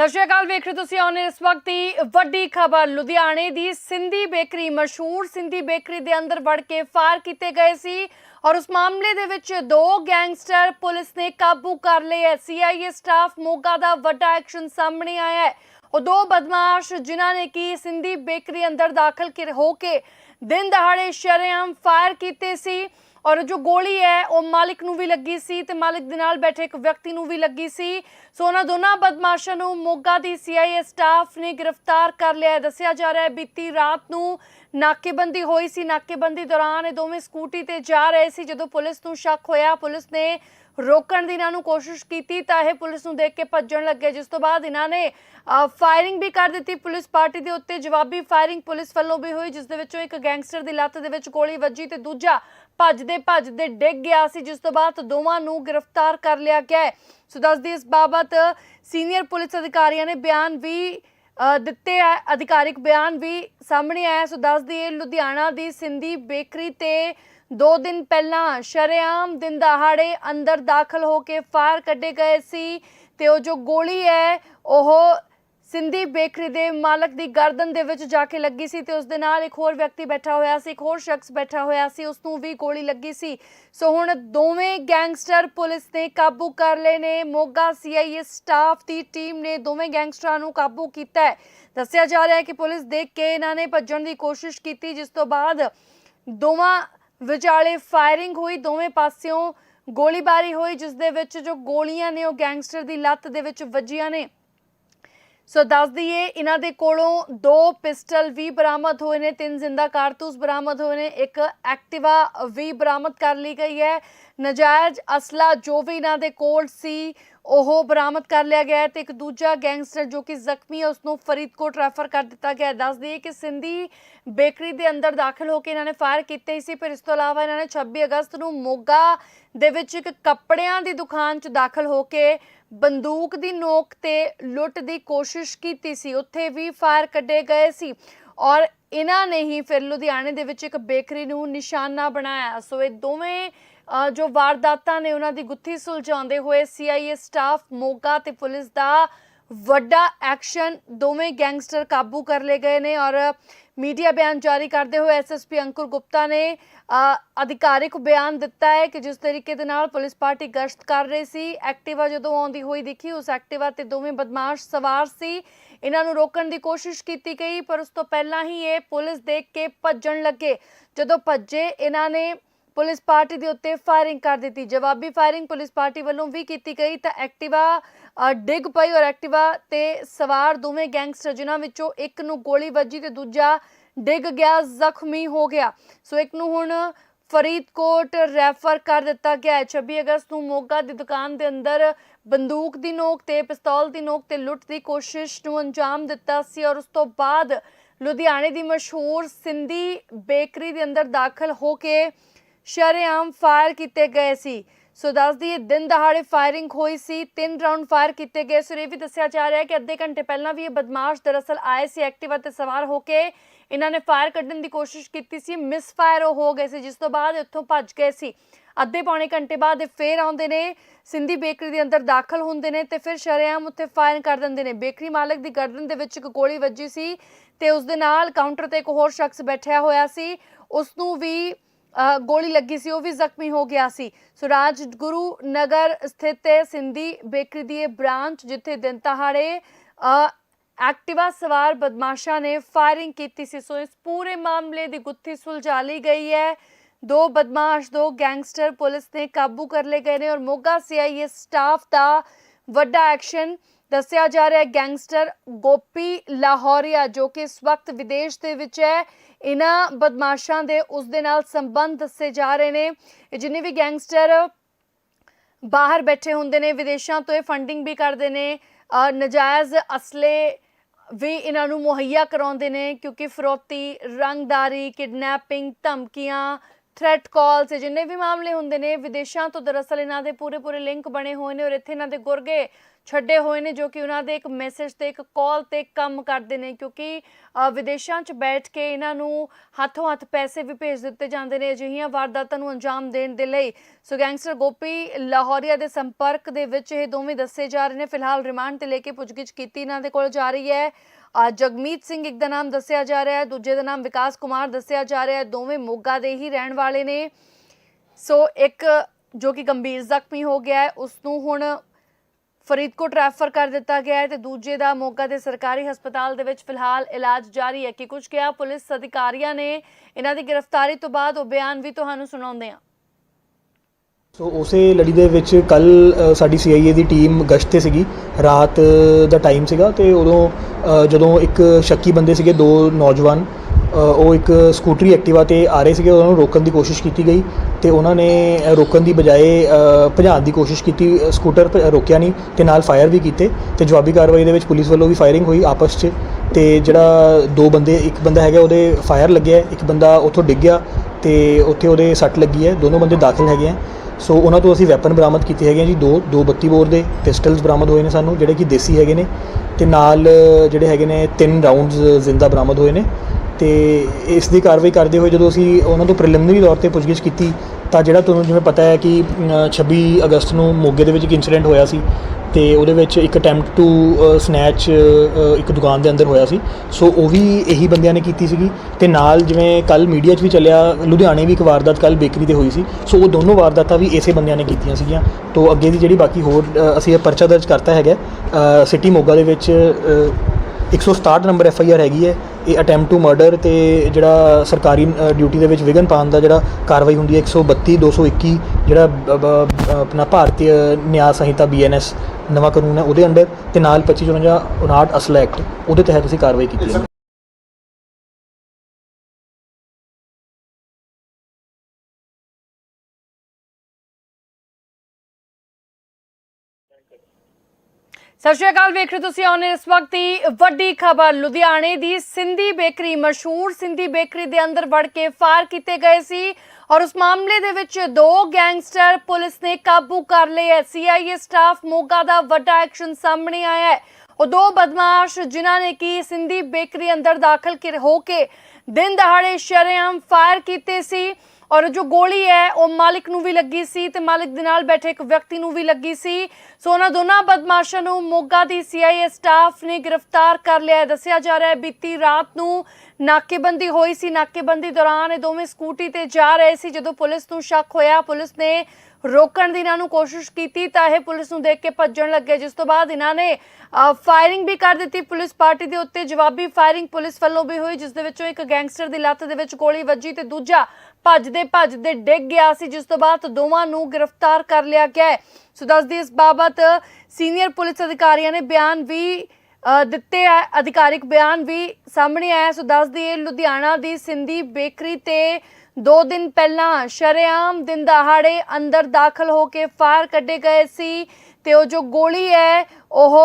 ਸਤਿ ਸ਼੍ਰੀ ਅਕਾਲ ਵੇਖ ਰਹੇ ਹੋ ਤੁਸੀਂ ਆਉਣੇ ਇਸ ਵਕਤ ਦੀ ਵੱਡੀ ਖਬਰ। ਲੁਧਿਆਣੇ ਦੀ ਸਿੰਧੀ ਬੇਕਰੀ, ਮਸ਼ਹੂਰ ਸਿੰਧੀ ਬੇਕਰੀ ਦੇ ਅੰਦਰ ਵੜ ਕੇ ਫਾਇਰ ਕੀਤੇ ਗਏ ਸੀ ਔਰ ਉਸ ਮਾਮਲੇ ਦੇ ਵਿੱਚ ਦੋ ਗੈਂਗਸਟਰ ਪੁਲਿਸ ਨੇ ਕਾਬੂ ਕਰ ਲਏ ਹੈ। ਸੀਆਈਏ ਸਟਾਫ ਮੋਗਾ ਦਾ ਵੱਡਾ ਐਕਸ਼ਨ ਸਾਹਮਣੇ ਆਇਆ ਹੈ। ਉਹ ਦੋ ਬਦਮਾਸ਼ ਜਿਨ੍ਹਾਂ ਨੇ ਕੀ ਸਿੰਧੀ ਬੇਕਰੀ ਅੰਦਰ ਦਾਖਲ ਕਰ ਹੋ ਕੇ ਦਿਨ ਦਹਾੜੇ ਸ਼ਰੇਆਮ ਫਾਇਰ ਕੀਤੇ ਸੀ। ਔਰ ਜੋ ਗੋਲੀ ਹੈ, ਉਹ ਮਾਲਿਕ ਨੂੰ ਵੀ ਲੱਗੀ ਸੀ ਤੇ ਮਾਲਿਕ ਦੇ ਨਾਲ ਬੈਠੇ ਇੱਕ ਵਿਅਕਤੀ ਨੂੰ ਵੀ ਲੱਗੀ ਸੀ। ਸੋ ਉਹਨਾਂ ਦੋਨਾਂ ਬਦਮਾਸ਼ਾਂ ਨੂੰ ਮੋਗਾ ਦੀ ਸੀਆਈਏ ਸਟਾਫ ਨੇ ਗ੍ਰਿਫਤਾਰ ਕਰ ਲਿਆ ਹੈ। ਦੱਸਿਆ ਜਾ ਰਿਹਾ ਹੈ, ਬੀਤੀ ਰਾਤ ਨੂੰ ਨਾਕੇਬੰਦੀ ਹੋਈ ਸੀ। ਨਾਕੇਬੰਦੀ ਦੌਰਾਨ ਇਹ ਦੋਵੇਂ ਸਕੂਟੀ ਤੇ ਜਾ ਰਹੇ ਸੀ। ਜਦੋਂ ਪੁਲਿਸ ਨੂੰ ਸ਼ੱਕ ਹੋਇਆ, ਪੁਲਿਸ ਨੇ ਰੋਕਣ ਦੀ ਇਹਨਾਂ ਨੂੰ ਕੋਸ਼ਿਸ਼ ਕੀਤੀ ਤਾਂ ਇਹ ਪੁਲਿਸ ਨੂੰ ਦੇਖ ਕੇ ਭੱਜਣ ਲੱਗੇ, ਜਿਸ ਤੋਂ ਬਾਅਦ ਇਹਨਾਂ ਨੇ ਫਾਇਰਿੰਗ ਵੀ ਕਰ ਦਿੱਤੀ ਪੁਲਿਸ ਪਾਰਟੀ ਦੇ ਉੱਤੇ। ਜਵਾਬੀ ਫਾਇਰਿੰਗ ਪੁਲਿਸ ਵੱਲੋਂ ਵੀ ਹੋਈ, ਜਿਸ ਦੇ ਵਿੱਚੋਂ ਇੱਕ ਗੈਂਗਸਟਰ ਦੀ ਲੱਤ ਦੇ ਵਿੱਚ ਗੋਲੀ ਵੱਜੀ ਤੇ ਦੂਜਾ ਭੱਜਦੇ ਭੱਜਦੇ ਡਿੱਗ ਗਿਆ ਸੀ, ਜਿਸ ਤੋਂ ਬਾਅਦ ਦੋਵਾਂ ਨੂੰ ਗ੍ਰਿਫਤਾਰ ਕਰ ਲਿਆ ਗਿਆ ਹੈ। ਸੋ ਦੱਸਦੀ ਇਸ ਬਾਬਤ ਸੀਨੀਅਰ ਪੁਲਿਸ ਅਧਿਕਾਰੀਆਂ ਨੇ ਬਿਆਨ ਵੀ ਦਿੱਤੇ ਹੈ ਅਧਿਕਾਰਿਕ ਬਿਆਨ ਵੀ ਸਾਹਮਣੇ ਆਇਆ ਸੋ ਦੱਸ ਦਈਏ, ਲੁਧਿਆਣਾ ਦੀ ਸਿੰਧੀ ਬੇਕਰੀ ਤੇ ਦੋ ਦਿਨ ਪਹਿਲਾਂ ਸ਼ਰੇਆਮ ਦਿਨ ਦਹਾੜੇ ਅੰਦਰ ਦਾਖਲ ਹੋ ਕੇ ਫਾਇਰ ਕੱਢੇ ਗਏ ਸੀ ਤੇ ਉਹ ਜੋ ਗੋਲੀ ਹੈ, ਉਹ ਸਿੰਧੀ ਬੇਕਰੀ ਦੇ ਮਾਲਕ ਦੀ ਗਰਦਨ ਦੇ ਵਿੱਚ ਜਾ ਕੇ ਲੱਗੀ ਸੀ ਤੇ ਉਸ ਦੇ ਨਾਲ ਇੱਕ ਹੋਰ ਵਿਅਕਤੀ ਬੈਠਾ ਹੋਇਆ ਸੀ, ਇੱਕ ਹੋਰ ਸ਼ਖਸ ਬੈਠਾ ਹੋਇਆ ਸੀ, ਉਸ ਨੂੰ ਵੀ ਗੋਲੀ ਲੱਗੀ ਸੀ। ਸੋ ਹੁਣ ਦੋਵੇਂ ਗੈਂਗਸਟਰ ਪੁਲਿਸ ਨੇ ਕਾਬੂ ਕਰ ਲਏ ਨੇ, ਮੋਗਾ ਸੀਆਈਏ ਸਟਾਫ ਦੀ ਟੀਮ ਨੇ ਦੋਵੇਂ ਗੈਂਗਸਟਰਾਂ ਨੂੰ ਕਾਬੂ ਕੀਤਾ ਹੈ। ਦੱਸਿਆ ਜਾ ਰਿਹਾ ਹੈ ਕਿ ਪੁਲਿਸ ਦੇਖ ਕੇ ਇਹਨਾਂ ਨੇ ਭੱਜਣ ਦੀ ਕੋਸ਼ਿਸ਼ ਕੀਤੀ, ਜਿਸ ਤੋਂ ਬਾਅਦ ਦੋਵਾਂ ਵਿਚਾਲੇ ਫਾਇਰਿੰਗ ਹੋਈ, ਦੋਵੇਂ ਪਾਸਿਓਂ ਗੋਲੀਬਾਰੀ ਹੋਈ, ਜਿਸ ਦੇ ਵਿੱਚ ਜੋ ਗੋਲੀਆਂ ਨੇ, ਉਹ ਗੈਂਗਸਟਰ ਦੀ ਲੱਤ ਦੇ ਵਿੱਚ ਵੱਜੀਆਂ ਨੇ। ਸੋ ਦੱਸ ਦਈਏ, ਇਹਨਾਂ ਦੇ ਕੋਲੋਂ ਦੋ ਪਿਸਟਲ ਵੀ ਬਰਾਮਦ ਹੋਏ ਨੇ, ਤਿੰਨ ਜ਼ਿੰਦਾ ਕਾਰਤੂਸ ਬਰਾਮਦ ਹੋਏ ਨੇ, ਇੱਕ ਐਕਟਿਵਾ ਵੀ ਬਰਾਮਦ ਕਰ ਲਈ ਗਈ ਹੈ। ਨਜਾਇਜ਼ ਅਸਲਾ ਜੋ ਵੀ ਇਹਨਾਂ ਦੇ ਕੋਲ ਸੀ ਉਹ ਬਰਾਮਦ ਕਰ ਲਿਆ ਗਿਆ ਹੈ ਤੇ ਇੱਕ ਦੂਜਾ ਗੈਂਗਸਟਰ ਜੋ ਕਿ ਜ਼ਖਮੀ ਹੈ ਉਸ ਨੂੰ ਫਰੀਦਕੋਟ ਰੈਫਰ ਕਰ ਦਿੱਤਾ ਗਿਆ ਦੱਸ ਦਈਏ ਕਿ ਸਿੰਧੀ ਬੇਕਰੀ ਦੇ ਅੰਦਰ ਦਾਖਲ ਹੋ ਕੇ ਇਹਨਾਂ ਨੇ ਫਾਇਰ ਕੀਤੇ ਸੀ, ਫਿਰ ਇਸ ਤੋਂ ਇਲਾਵਾ ਇਹਨਾਂ ਨੇ 26 ਅਗਸਤ ਨੂੰ ਮੋਗਾ ਦੇ ਵਿੱਚ ਇੱਕ ਕੱਪੜਿਆਂ ਦੀ ਦੁਕਾਨ 'ਚ ਦਾਖਲ ਹੋ ਕੇ ਬੰਦੂਕ ਦੀ ਨੋਕ ਤੇ ਲੁੱਟ ਦੀ ਕੋਸ਼ਿਸ਼ ਕੀਤੀ ਸੀ। ਉੱਥੇ ਵੀ ਫਾਇਰ ਕੱਢੇ ਗਏ ਸੀ ਔਰ ਇਹਨਾਂ ਨੇ ਹੀ ਫਿਰ ਲੁਧਿਆਣੇ ਦੇ ਵਿੱਚ ਇੱਕ ਬੇਕਰੀ ਨੂੰ ਨਿਸ਼ਾਨਾ ਬਣਾਇਆ। ਸੋ ਇਹ ਦੋਵੇਂ ਜੋ ਵਾਰਦਾਤਾਂ ਨੇ ਉਹਨਾਂ ਦੀ ਗੁੱਥੀ ਸੁਲਝਾਉਂਦੇ ਹੋਏ ਸੀਆਈਏ ਸਟਾਫ ਮੋਗਾ ਤੇ ਪੁਲਿਸ ਦਾ ਵੱਡਾ ਐਕਸ਼ਨ ਦੋਵੇਂ ਗੈਂਗਸਟਰ ਕਾਬੂ ਕਰ ਲਏ ਗਏ ਨੇ ਔਰ ਮੀਡੀਆ ਬਿਆਨ ਜਾਰੀ ਕਰਦੇ ਹੋਏ ਐਸਐਸਪੀ ਅੰਕੁਰ ਗੁਪਤਾ ਨੇ ਅਧਿਕਾਰਿਕ ਬਿਆਨ ਦਿੱਤਾ ਹੈ ਕਿ ਜਿਸ ਤਰੀਕੇ ਦੇ ਨਾਲ ਪੁਲਿਸ ਪਾਰਟੀ ਗਸ਼ਤ ਕਰ ਰਹੀ ਸੀ, ਐਕਟਿਵਾ ਜਦੋਂ ਆਉਂਦੀ ਹੋਈ ਦਿਖੀ, ਉਸ ਐਕਟਿਵਾ ਤੇ ਦੋਵੇਂ ਬਦਮਾਸ਼ ਸਵਾਰ ਸੀ। ਇਹਨਾਂ ਨੂੰ ਰੋਕਣ ਦੀ ਕੋਸ਼ਿਸ਼ ਕੀਤੀ ਗਈ, ਪਰ ਉਸ ਤੋਂ ਪਹਿਲਾਂ ਹੀ ਇਹ ਪੁਲਿਸ ਦੇਖ ਕੇ ਭੱਜਣ ਲੱਗੇ। ਜਦੋਂ ਭੱਜੇ, ਇਹਨਾਂ ਨੇ ਪੁਲਿਸ ਪਾਰਟੀ ਦੇ ਉੱਤੇ ਫਾਇਰਿੰਗ ਕਰ ਦਿੱਤੀ। ਜਵਾਬੀ ਫਾਇਰਿੰਗ ਪੁਲਿਸ ਪਾਰਟੀ ਵੱਲੋਂ ਵੀ ਕੀਤੀ ਗਈ। ਤਾਂ ਐਕਟਿਵਾ ਡਿੱਗ ਪਈ ਔਰ ਐਕਟਿਵਾ ਤੇ ਸਵਾਰ ਦੋਵੇਂ ਗੈਂਗਸਟਰ, ਜਿਨ੍ਹਾਂ ਵਿੱਚੋਂ ਇੱਕ ਨੂੰ ਗੋਲੀ ਵੱਜੀ ਤੇ ਦੂਜਾ ਡਿੱਗ ਗਿਆ, ਜ਼ਖਮੀ ਹੋ ਗਿਆ। ਸੋ ਇੱਕ ਨੂੰ ਹੁਣ ਫਰੀਦਕੋਟ ਰੈਫਰ ਕਰ ਦਿੱਤਾ ਗਿਆ ਹੈ। 26 ਅਗਸਤ ਨੂੰ ਮੋਗਾ ਦੀ ਦੁਕਾਨ ਦੇ ਅੰਦਰ ਬੰਦੂਕ ਦੀ ਨੋਕ ਤੇ, ਪਿਸਤੌਲ ਦੀ ਨੋਕ ਤੇ ਲੁੱਟ ਦੀ ਕੋਸ਼ਿਸ਼ ਨੂੰ ਅੰਜਾਮ ਦਿੱਤਾ ਸੀ ਔਰ ਉਸ ਤੋਂ ਬਾਅਦ ਲੁਧਿਆਣੇ ਦੀ ਮਸ਼ਹੂਰ ਸਿੰਧੀ ਬੇਕਰੀ ਦੇ ਅੰਦਰ ਦਾਖਲ ਹੋ ਕੇ ਸ਼ਰੇਆਮ ਫਾਇਰ ਕੀਤੇ ਗਏ ਸੀ। ਸੋ ਦੱਸਦੀ ਦਿਨ ਦਹਾੜੇ ਫਾਇਰਿੰਗ ਹੋਈ ਸੀ, ਤਿੰਨ ਰਾਉਂਡ ਫਾਇਰ ਕੀਤੇ ਗਏ। ਸੋ ਇਹ ਵੀ ਦੱਸਿਆ ਜਾ ਰਿਹਾ ਹੈ ਕਿ ਅੱਧੇ ਘੰਟੇ ਪਹਿਲਾਂ ਵੀ ਇਹ ਬਦਮਾਸ਼ ਦਰਅਸਲ ਆਏ ਸੀ, ਐਕਟਿਵਾ ਤੇ ਸਵਾਰ ਹੋ ਕੇ। ਇਹਨਾਂ ਨੇ ਫਾਇਰ ਕੱਢਣ ਦੀ ਕੋਸ਼ਿਸ਼ ਕੀਤੀ ਸੀ ਮਿਸ ਫਾਇਰ ਹੋ ਗਏ ਸੀ, ਜਿਸ ਤੋਂ ਬਾਅਦ ਇੱਥੋਂ ਭੱਜ ਗਏ ਸੀ। ਅੱਧੇ ਪੌਣੇ ਘੰਟੇ ਬਾਅਦ ਇਹ ਫੇਰ ਆਉਂਦੇ ਨੇ, ਸਿੰਧੀ ਬੇਕਰੀ ਦੇ ਅੰਦਰ ਦਾਖਲ ਹੁੰਦੇ ਨੇ ਤੇ ਫਿਰ ਸ਼ਰੇਆਮ ਉੱਥੇ ਫਾਇਰ ਕਰ ਦਿੰਦੇ ਨੇ। ਬੇਕਰੀ ਮਾਲਕ ਦੀ ਗਰਦਨ ਦੇ ਵਿੱਚ ਇੱਕ ਗੋਲੀ ਵੱਜੀ ਸੀ ਤੇ ਉਸ ਦੇ ਨਾਲ ਕਾਊਂਟਰ ਤੇ ਇੱਕ ਹੋਰ ਸ਼ਖਸ ਬੈਠਿਆ ਹੋਇਆ ਸੀ। ਉਸ ਨੂੰ ਵੀ ਗੋਲੀ ਲੱਗੀ ਸੀ, ਉਹ ਵੀ ਜ਼ਖਮੀ ਹੋ ਗਿਆ ਸੀ। ਸੋ ਰਾਜਗੁਰੂ ਨਗਰ ਸਥਿਤ ਹੈ ਸਿੰਧੀ ਬੇਕਰੀ ਦੀ ਇਹ ਬ੍ਰਾਂਚ ਜਿੱਥੇ ਦਿਨ ਤਹਾੜੇ ਐਕਟਿਵਾ ਸਵਾਰ ਬਦਮਾਸ਼ਾਂ ਨੇ ਫਾਇਰਿੰਗ ਕੀਤੀ ਸੀ, ਸੋ ਇਸ ਪੂਰੇ ਮਾਮਲੇ ਦੀ ਗੁੱਥੀ ਸੁਲਝਾ ਲਈ ਗਈ ਹੈ। ਦੋ ਬਦਮਾਸ਼, ਦੋ ਗੈਂਗਸਟਰ ਪੁਲਿਸ ਨੇ ਕਾਬੂ ਕਰ ਲਏ ਗਏ ਨੇ ਔਰ ਮੋਗਾ ਸੀਆਈਏ ਸਟਾਫ ਦਾ ਵੱਡਾ ਐਕਸ਼ਨ ਦੱਸਿਆ ਜਾ ਰਿਹਾ ਹੈ ਗੈਂਗਸਟਰ ਗੋਪੀ ਲਾਹੌਰੀਆ ਜੋ ਕਿ ਇਸ ਵਕਤ ਵਿਦੇਸ਼ ਦੇ ਵਿੱਚ ਹੈ ਇਹਨਾਂ ਬਦਮਾਸ਼ਾਂ ਦੇ ਉਸ ਦੇ ਨਾਲ ਸੰਬੰਧ ਦੱਸੇ ਜਾ ਰਹੇ ਨੇ। ਜਿੰਨੇ ਵੀ ਗੈਂਗਸਟਰ ਬਾਹਰ ਬੈਠੇ ਹੁੰਦੇ ਨੇ ਵਿਦੇਸ਼ਾਂ ਤੋਂ ਇਹ ਫੰਡਿੰਗ ਵੀ ਕਰਦੇ ਨੇ ਅ, ਨਜਾਇਜ਼ ਅਸਲੇ ਵੀ ਇਹਨਾਂ ਨੂੰ ਮੁਹੱਈਆ ਕਰਾਉਂਦੇ ਨੇ ਕਿਉਂਕਿ ਫਰੋਤੀ ਰੰਗਦਾਰੀ ਕਿਡਨੈਪਿੰਗ ਧਮਕੀਆਂ ਥ੍ਰੈਟ ਕਾਲਸ ਜਿੰਨੇ ਵੀ ਮਾਮਲੇ ਹੁੰਦੇ ਨੇ ਵਿਦੇਸ਼ਾਂ ਤੋਂ ਦਰਅਸਲ ਇਹਨਾਂ ਦੇ ਪੂਰੇ ਪੂਰੇ ਲਿੰਕ ਬਣੇ ਹੋਏ ਨੇ ਔਰ ਇੱਥੇ ਇਹਨਾਂ ਦੇ ਗੁਰਗੇ ਛੱਡੇ ਹੋਏ ਨੇ ਜੋ ਕਿ ਉਹਨਾਂ ਦੇ ਇੱਕ ਮੈਸੇਜ ਤੇ, ਇੱਕ ਕਾਲ ਤੇ ਕੰਮ ਕਰਦੇ ਨੇ ਕਿਉਂਕਿ ਵਿਦੇਸ਼ਾਂ 'ਚ ਬੈਠ ਕੇ ਇਹਨਾਂ ਨੂੰ ਹੱਥੋਂ ਹੱਥ ਪੈਸੇ ਵੀ ਭੇਜ ਦਿੱਤੇ ਜਾਂਦੇ ਨੇ ਅਜਿਹੀਆਂ ਵਾਰਦਾਤਾਂ ਨੂੰ ਅੰਜਾਮ ਦੇਣ ਦੇ ਲਈ। ਸੋ ਗੈਂਗਸਟਰ ਗੋਪੀ ਲਾਹੌਰੀਆ ਦੇ ਸੰਪਰਕ ਦੇ ਵਿੱਚ ਇਹ ਦੋਵੇਂ ਦੱਸੇ ਜਾ ਰਹੇ ਨੇ। ਫਿਲਹਾਲ ਰਿਮਾਂਡ ਤੇ ਲੈ ਕੇ ਪੁੱਛਗਿੱਛ ਕੀਤੀ ਇਹਨਾਂ ਦੇ ਕੋਲ ਜਾ ਰਹੀ ਹੈ। ਜਗਮੀਤ ਸਿੰਘ ਇੱਕ ਦਾ ਨਾਮ ਦੱਸਿਆ ਜਾ ਰਿਹਾ ਹੈ, ਦੂਜੇ ਦਾ ਨਾਮ ਵਿਕਾਸ ਕੁਮਾਰ ਦੱਸਿਆ ਜਾ ਰਿਹਾ ਹੈ। ਦੋਵੇਂ ਮੋਗਾ ਦੇ ਹੀ ਰਹਿਣ ਵਾਲੇ ਨੇ। ਸੋ ਇੱਕ ਜੋ ਕਿ ਗੰਭੀਰ ਜ਼ਖਮੀ ਹੋ ਗਿਆ ਹੈ, ਉਸ ਨੂੰ ਹੁਣ ਫਰੀਦਕੋਟ ਰੈਫਰ ਕਰ ਦਿੱਤਾ ਗਿਆ ਹੈ ਤੇ ਦੂਜੇ ਦਾ ਮੋਗਾ ਦੇ ਸਰਕਾਰੀ ਹਸਪਤਾਲ ਦੇ ਵਿੱਚ ਫਿਲਹਾਲ ਇਲਾਜ ਜਾਰੀ ਹੈ। ਕਿ ਕੁਝ ਕਿਹਾ ਪੁਲਿਸ ਅਧਿਕਾਰੀਆਂ ਨੇ? ਇਹਨਾਂ ਦੀ ਗ੍ਰਿਫਤਾਰੀ ਤੋਂ ਬਾਅਦ ਉਹ ਬਿਆਨ ਵੀ ਤੁਹਾਨੂੰ ਸੁਣਾਉਂਦੇ ਹਾਂ। ਸੋ ਉਸੇ ਲੜੀ ਦੇ ਵਿੱਚ ਕੱਲ ਸਾਡੀ ਸੀਆਈਏ ਦੀ ਟੀਮ ਗਸ਼ਤ ਤੇ ਸੀਗੀ। ਰਾਤ ਦਾ ਟਾਈਮ ਸੀਗਾ ਤੇ ਉਦੋਂ ਅ, ਜਦੋਂ ਇੱਕ ਸ਼ੱਕੀ ਬੰਦੇ ਸੀਗੇ ਦੋ ਨੌਜਵਾਨ ਉਹ ਇੱਕ ਸਕੂਟਰੀ ਐਕਟਿਵਾ ਤੇ ਆ ਰਹੇ ਸੀਗੇ, ਉਹਨਾਂ ਨੂੰ ਰੋਕਣ ਦੀ ਕੋਸ਼ਿਸ਼ ਕੀਤੀ ਗਈ ਤੇ ਉਹਨਾਂ ਨੇ ਰੋਕਣ ਦੀ ਬਜਾਏ ਭਜਾਉਣ ਦੀ ਕੋਸ਼ਿਸ਼ ਕੀਤੀ ਸਕੂਟਰ ਭ- ਰੋਕਿਆ ਨਹੀਂ ਤੇ ਨਾਲ ਫਾਇਰ ਵੀ ਕੀਤੇ ਤੇ ਜਵਾਬੀ ਕਾਰਵਾਈ ਦੇ ਵਿੱਚ ਪੁਲਿਸ ਵੱਲੋਂ ਵੀ ਫਾਇਰਿੰਗ ਹੋਈ ਆਪਸ 'ਚ ਤੇ ਜਿਹੜਾ ਦੋ ਬੰਦੇ, ਇੱਕ ਬੰਦਾ ਹੈਗਾ ਉਹਦੇ ਫਾਇਰ ਲੱਗਿਆ, ਇੱਕ ਬੰਦਾ ਉੱਥੋਂ ਡਿੱਗ ਗਿਆ ਤੇ ਉੱਥੇ ਉਹਦੇ ਸੱਟ ਲੱਗੀ ਹੈ, ਦੋਨੋਂ ਬੰਦੇ ਦਾਖਲ ਹੈਗੇ ਆ ਸੋ ਉਹਨਾਂ ਤੋਂ ਅਸੀਂ ਵੈਪਨ ਬਰਾਮਦ ਕੀਤੇ ਹੈਗੇ ਆ ਜੀ, ਦੋ ਦੋ 32 ਬੋਰ ਦੇ ਪਿਸਟਲਸ ਬਰਾਮਦ ਹੋਏ ਨੇ ਸਾਨੂੰ, ਜਿਹੜੇ ਕਿ ਦੇਸੀ ਹੈਗੇ ਨੇ ਤੇ ਨਾਲ ਜਿਹੜੇ ਹੈਗੇ ਨੇ ਤਿੰਨ ਰਾਉਂਡਸ ਜ਼ਿੰਦਾ ਬਰਾਮਦ ਹੋਏ ਨੇ। ਤੇ ਇਸ ਦੀ ਕਾਰਵਾਈ ਕਰਦੇ ਹੋਏ ਜਦੋਂ ਅਸੀਂ ਉਹਨਾਂ ਤੋਂ ਪ੍ਰੀਲਿਮਿਨਰੀ ਤੌਰ ਤੇ ਪੁੱਛਗਿੱਛ ਕੀਤੀ ਤਾਂ ਜਿਹੜਾ ਤੁਹਾਨੂੰ ਜਿਵੇਂ ਪਤਾ ਹੈ ਕਿ ਅ, 26 ਅਗਸਤ ਨੂੰ ਮੋਗੇ ਦੇ ਵਿੱਚ ਇੱਕ ਇਨਸੀਡੈਂਟ ਹੋਇਆ ਸੀ ਤੇ ਉਹਦੇ ਵਿੱਚ ਇੱਕ ਅਟੈਂਪਟ ਟੂ ਸਨੈਚ ਇੱਕ ਦੁਕਾਨ ਦੇ ਅੰਦਰ ਹੋਇਆ ਸੀ। ਸੋ ਉਹ ਵੀ ਇਹੀ ਬੰਦਿਆਂ ਨੇ ਕੀਤੀ ਸੀਗੀ ਤੇ ਨਾਲ ਜਿਵੇਂ ਕੱਲ ਮੀਡੀਆ 'ਚ ਵੀ ਚੱਲਿਆ ਲੁਧਿਆਣੇ ਵੀ ਇੱਕ ਵਾਰਦਾਤ ਕੱਲ ਬੇਕਰੀ ਤੇ ਹੋਈ ਸੀ। ਸੋ ਉਹ ਦੋਨੋਂ ਵਾਰਦਾਤਾਂ ਵੀ ਇਸੇ ਬੰਦਿਆਂ ਨੇ ਕੀਤੀਆਂ ਸੀਗੀਆਂ। ਤੋਂ ਅੱਗੇ ਦੀ ਜਿਹੜੀ ਬਾਕੀ ਹੋਰ ਅਸੀਂ ਇਹ ਪਰਚਾ ਦਰਜ ਕਰਤਾ ਹੈਗਾ ਸਿਟੀ ਮੋਗਾ ਦੇ ਵਿੱਚ 167 ਨੰਬਰ ਐਫ ਆਈ ਆਰ ਹੈਗੀ ਹੈ। ਇਹ ਅਟੈਂਪਟ ਟੂ ਮਰਡਰ ਤੇ ਜਿਹੜਾ ਸਰਕਾਰੀ ਡਿਊਟੀ ਦੇ ਵਿੱਚ ਵਿਗਨ ਪਾਉਣ ਦਾ ਜਿਹੜਾ ਕਾਰਵਾਈ ਹੁੰਦੀ ਹੈ। 132 221 ਜਿਹੜਾ ਬ- ਬ- ਆਪਣਾ ਭਾਰਤੀ ਨਿਆਂ ਸੰਹਿਤਾ ਬੀਐਨਐਸ ਨਵਾਂ ਕਾਨੂੰਨ ਹੈ ਉਹਦੇ ਅੰਡਰ ਤੇ ਨਾਲ 2554 59 ਅਸਲਾ ਐਕਟ ਉਹਦੇ ਤਹਿਤ ਅਸੀਂ ਕਾਰਵਾਈ ਕੀਤੀ ਹੈ। ਸਤਿ ਸ਼੍ਰੀ ਅਕਾਲ, ਵੇਖ ਰਹੇ ਹੋ ਤੁਸੀਂ ਆਨ ਇਸ ਵਕਤ ਦੀ ਵੱਡੀ ਖਬਰ ਲੁਧਿਆਣੇ ਦੀ। ਸਿੰਧੀ ਬੇਕਰੀ, ਮਸ਼ਹੂਰ ਸਿੰਧੀ ਬੇਕਰੀ ਦੇ ਅੰਦਰ ਵੜ ਕੇ ਫਾਇਰ ਕੀਤੇ ਗਏ ਸੀ ਔਰ ਉਸ ਮਾਮਲੇ ਦੇ ਵਿੱਚ ਦੋ ਗੈਂਗਸਟਰ ਪੁਲਿਸ ਨੇ ਕਾਬੂ ਕਰ ਲਏ ਹੈ। ਸੀਆਈਏ ਸਟਾਫ ਮੋਗਾ ਦਾ ਵੱਡਾ ਐਕਸ਼ਨ ਸਾਹਮਣੇ ਆਇਆ ਹੈ। ਉਹ ਦੋ ਬਦਮਾਸ਼ ਜਿਨ੍ਹਾਂ ਨੇ ਕੀ ਸਿੰਧੀ ਬੇਕਰੀ ਅੰਦਰ ਦਾਖਲ ਹੋ ਕੇ ਦਿਨ ਦਹਾੜੇ ਸ਼ਰੇਆਮ ਫਾਇਰ ਕੀਤੇ ਸੀ। ਔਰ ਜੋ ਗੋਲੀ ਹੈ, ਉਹ ਮਾਲਿਕ ਨੂੰ ਵੀ ਲੱਗੀ ਸੀ ਤੇ ਮਾਲਿਕ ਦੇ ਨਾਲ ਬੈਠੇ ਇੱਕ ਵਿਅਕਤੀ ਨੂੰ ਵੀ ਲੱਗੀ ਸੀ। ਸੋ ਉਹਨਾਂ ਦੋਨਾਂ ਬਦਮਾਸ਼ਾਂ ਨੂੰ ਮੋਗਾ ਦੀ ਸੀਆਈਏ ਸਟਾਫ ਨੇ ਗ੍ਰਿਫਤਾਰ ਕਰ ਲਿਆ ਦੱਸਿਆ ਜਾ ਰਿਹਾ ਹੈ, ਬੀਤੀ ਰਾਤ ਨੂੰ ਨਾਕੇਬੰਦੀ ਹੋਈ ਸੀ। ਨਾਕੇਬੰਦੀ ਦੌਰਾਨ ਇਹ ਦੋਵੇਂ ਸਕੂਟੀ ਤੇ ਜਾ ਰਹੇ ਸੀ। ਜਦੋਂ ਪੁਲਿਸ ਨੂੰ ਸ਼ੱਕ ਹੋਇਆ, ਪੁਲਿਸ ਨੇ ਰੋਕਣ ਦੀ ਇਹਨਾਂ ਨੂੰ ਕੋਸ਼ਿਸ਼ ਕੀਤੀ ਤਾਂ ਇਹ ਪੁਲਿਸ ਨੂੰ ਦੇਖ ਕੇ ਭੱਜਣ ਲੱਗੇ। ਜਿਸ ਤੋਂ ਬਾਅਦ ਇਹਨਾਂ ਨੇ ਫਾਇਰਿੰਗ ਵੀ ਕਰ ਦਿੱਤੀ ਪੁਲਿਸ ਪਾਰਟੀ ਦੇ ਉੱਤੇ। ਜਵਾਬੀ ਫਾਇਰਿੰਗ ਪੁਲਿਸ ਵੱਲੋਂ ਵੀ ਹੋਈ, ਜਿਸ ਦੇ ਵਿੱਚੋਂ ਇੱਕ ਗੈਂਗਸਟਰ ਦੀ ਲੱਤ ਦੇ ਵਿੱਚ ਗੋਲੀ ਵੱਜੀ ਤੇ ਦੂਜਾ ਭੱਜਦੇ ਭੱਜਦੇ ਡਿੱਗ ਗਿਆ ਸੀ। ਜਿਸ ਤੋਂ ਬਾਅਦ ਦੋਵਾਂ ਨੂੰ ਗ੍ਰਿਫਤਾਰ ਕਰ ਲਿਆ ਗਿਆ ਹੈ। ਸੋ ਦੱਸਦੀ ਇਸ ਬਾਬਤ ਸੀਨੀਅਰ ਪੁਲਿਸ ਅਧਿਕਾਰੀਆਂ ਨੇ ਬਿਆਨ ਵੀ ਦਿੱਤੇ ਹੈ ਅਧਿਕਾਰਿਕ ਬਿਆਨ ਵੀ ਸਾਹਮਣੇ ਆਇਆ ਸੋ ਦੱਸ ਦਈਏ, ਲੁਧਿਆਣਾ ਦੀ ਸਿੰਧੀ ਬੇਕਰੀ ਤੇ ਦੋ ਦਿਨ ਪਹਿਲਾਂ ਸ਼ਰੇਆਮ ਦਿਨ ਦਹਾੜੇ ਅੰਦਰ ਦਾਖਲ ਹੋ ਕੇ ਫਾਇਰ ਕੱਢੇ ਗਏ ਸੀ ਤੇ ਉਹ ਜੋ ਗੋਲੀ ਹੈ, ਉਹ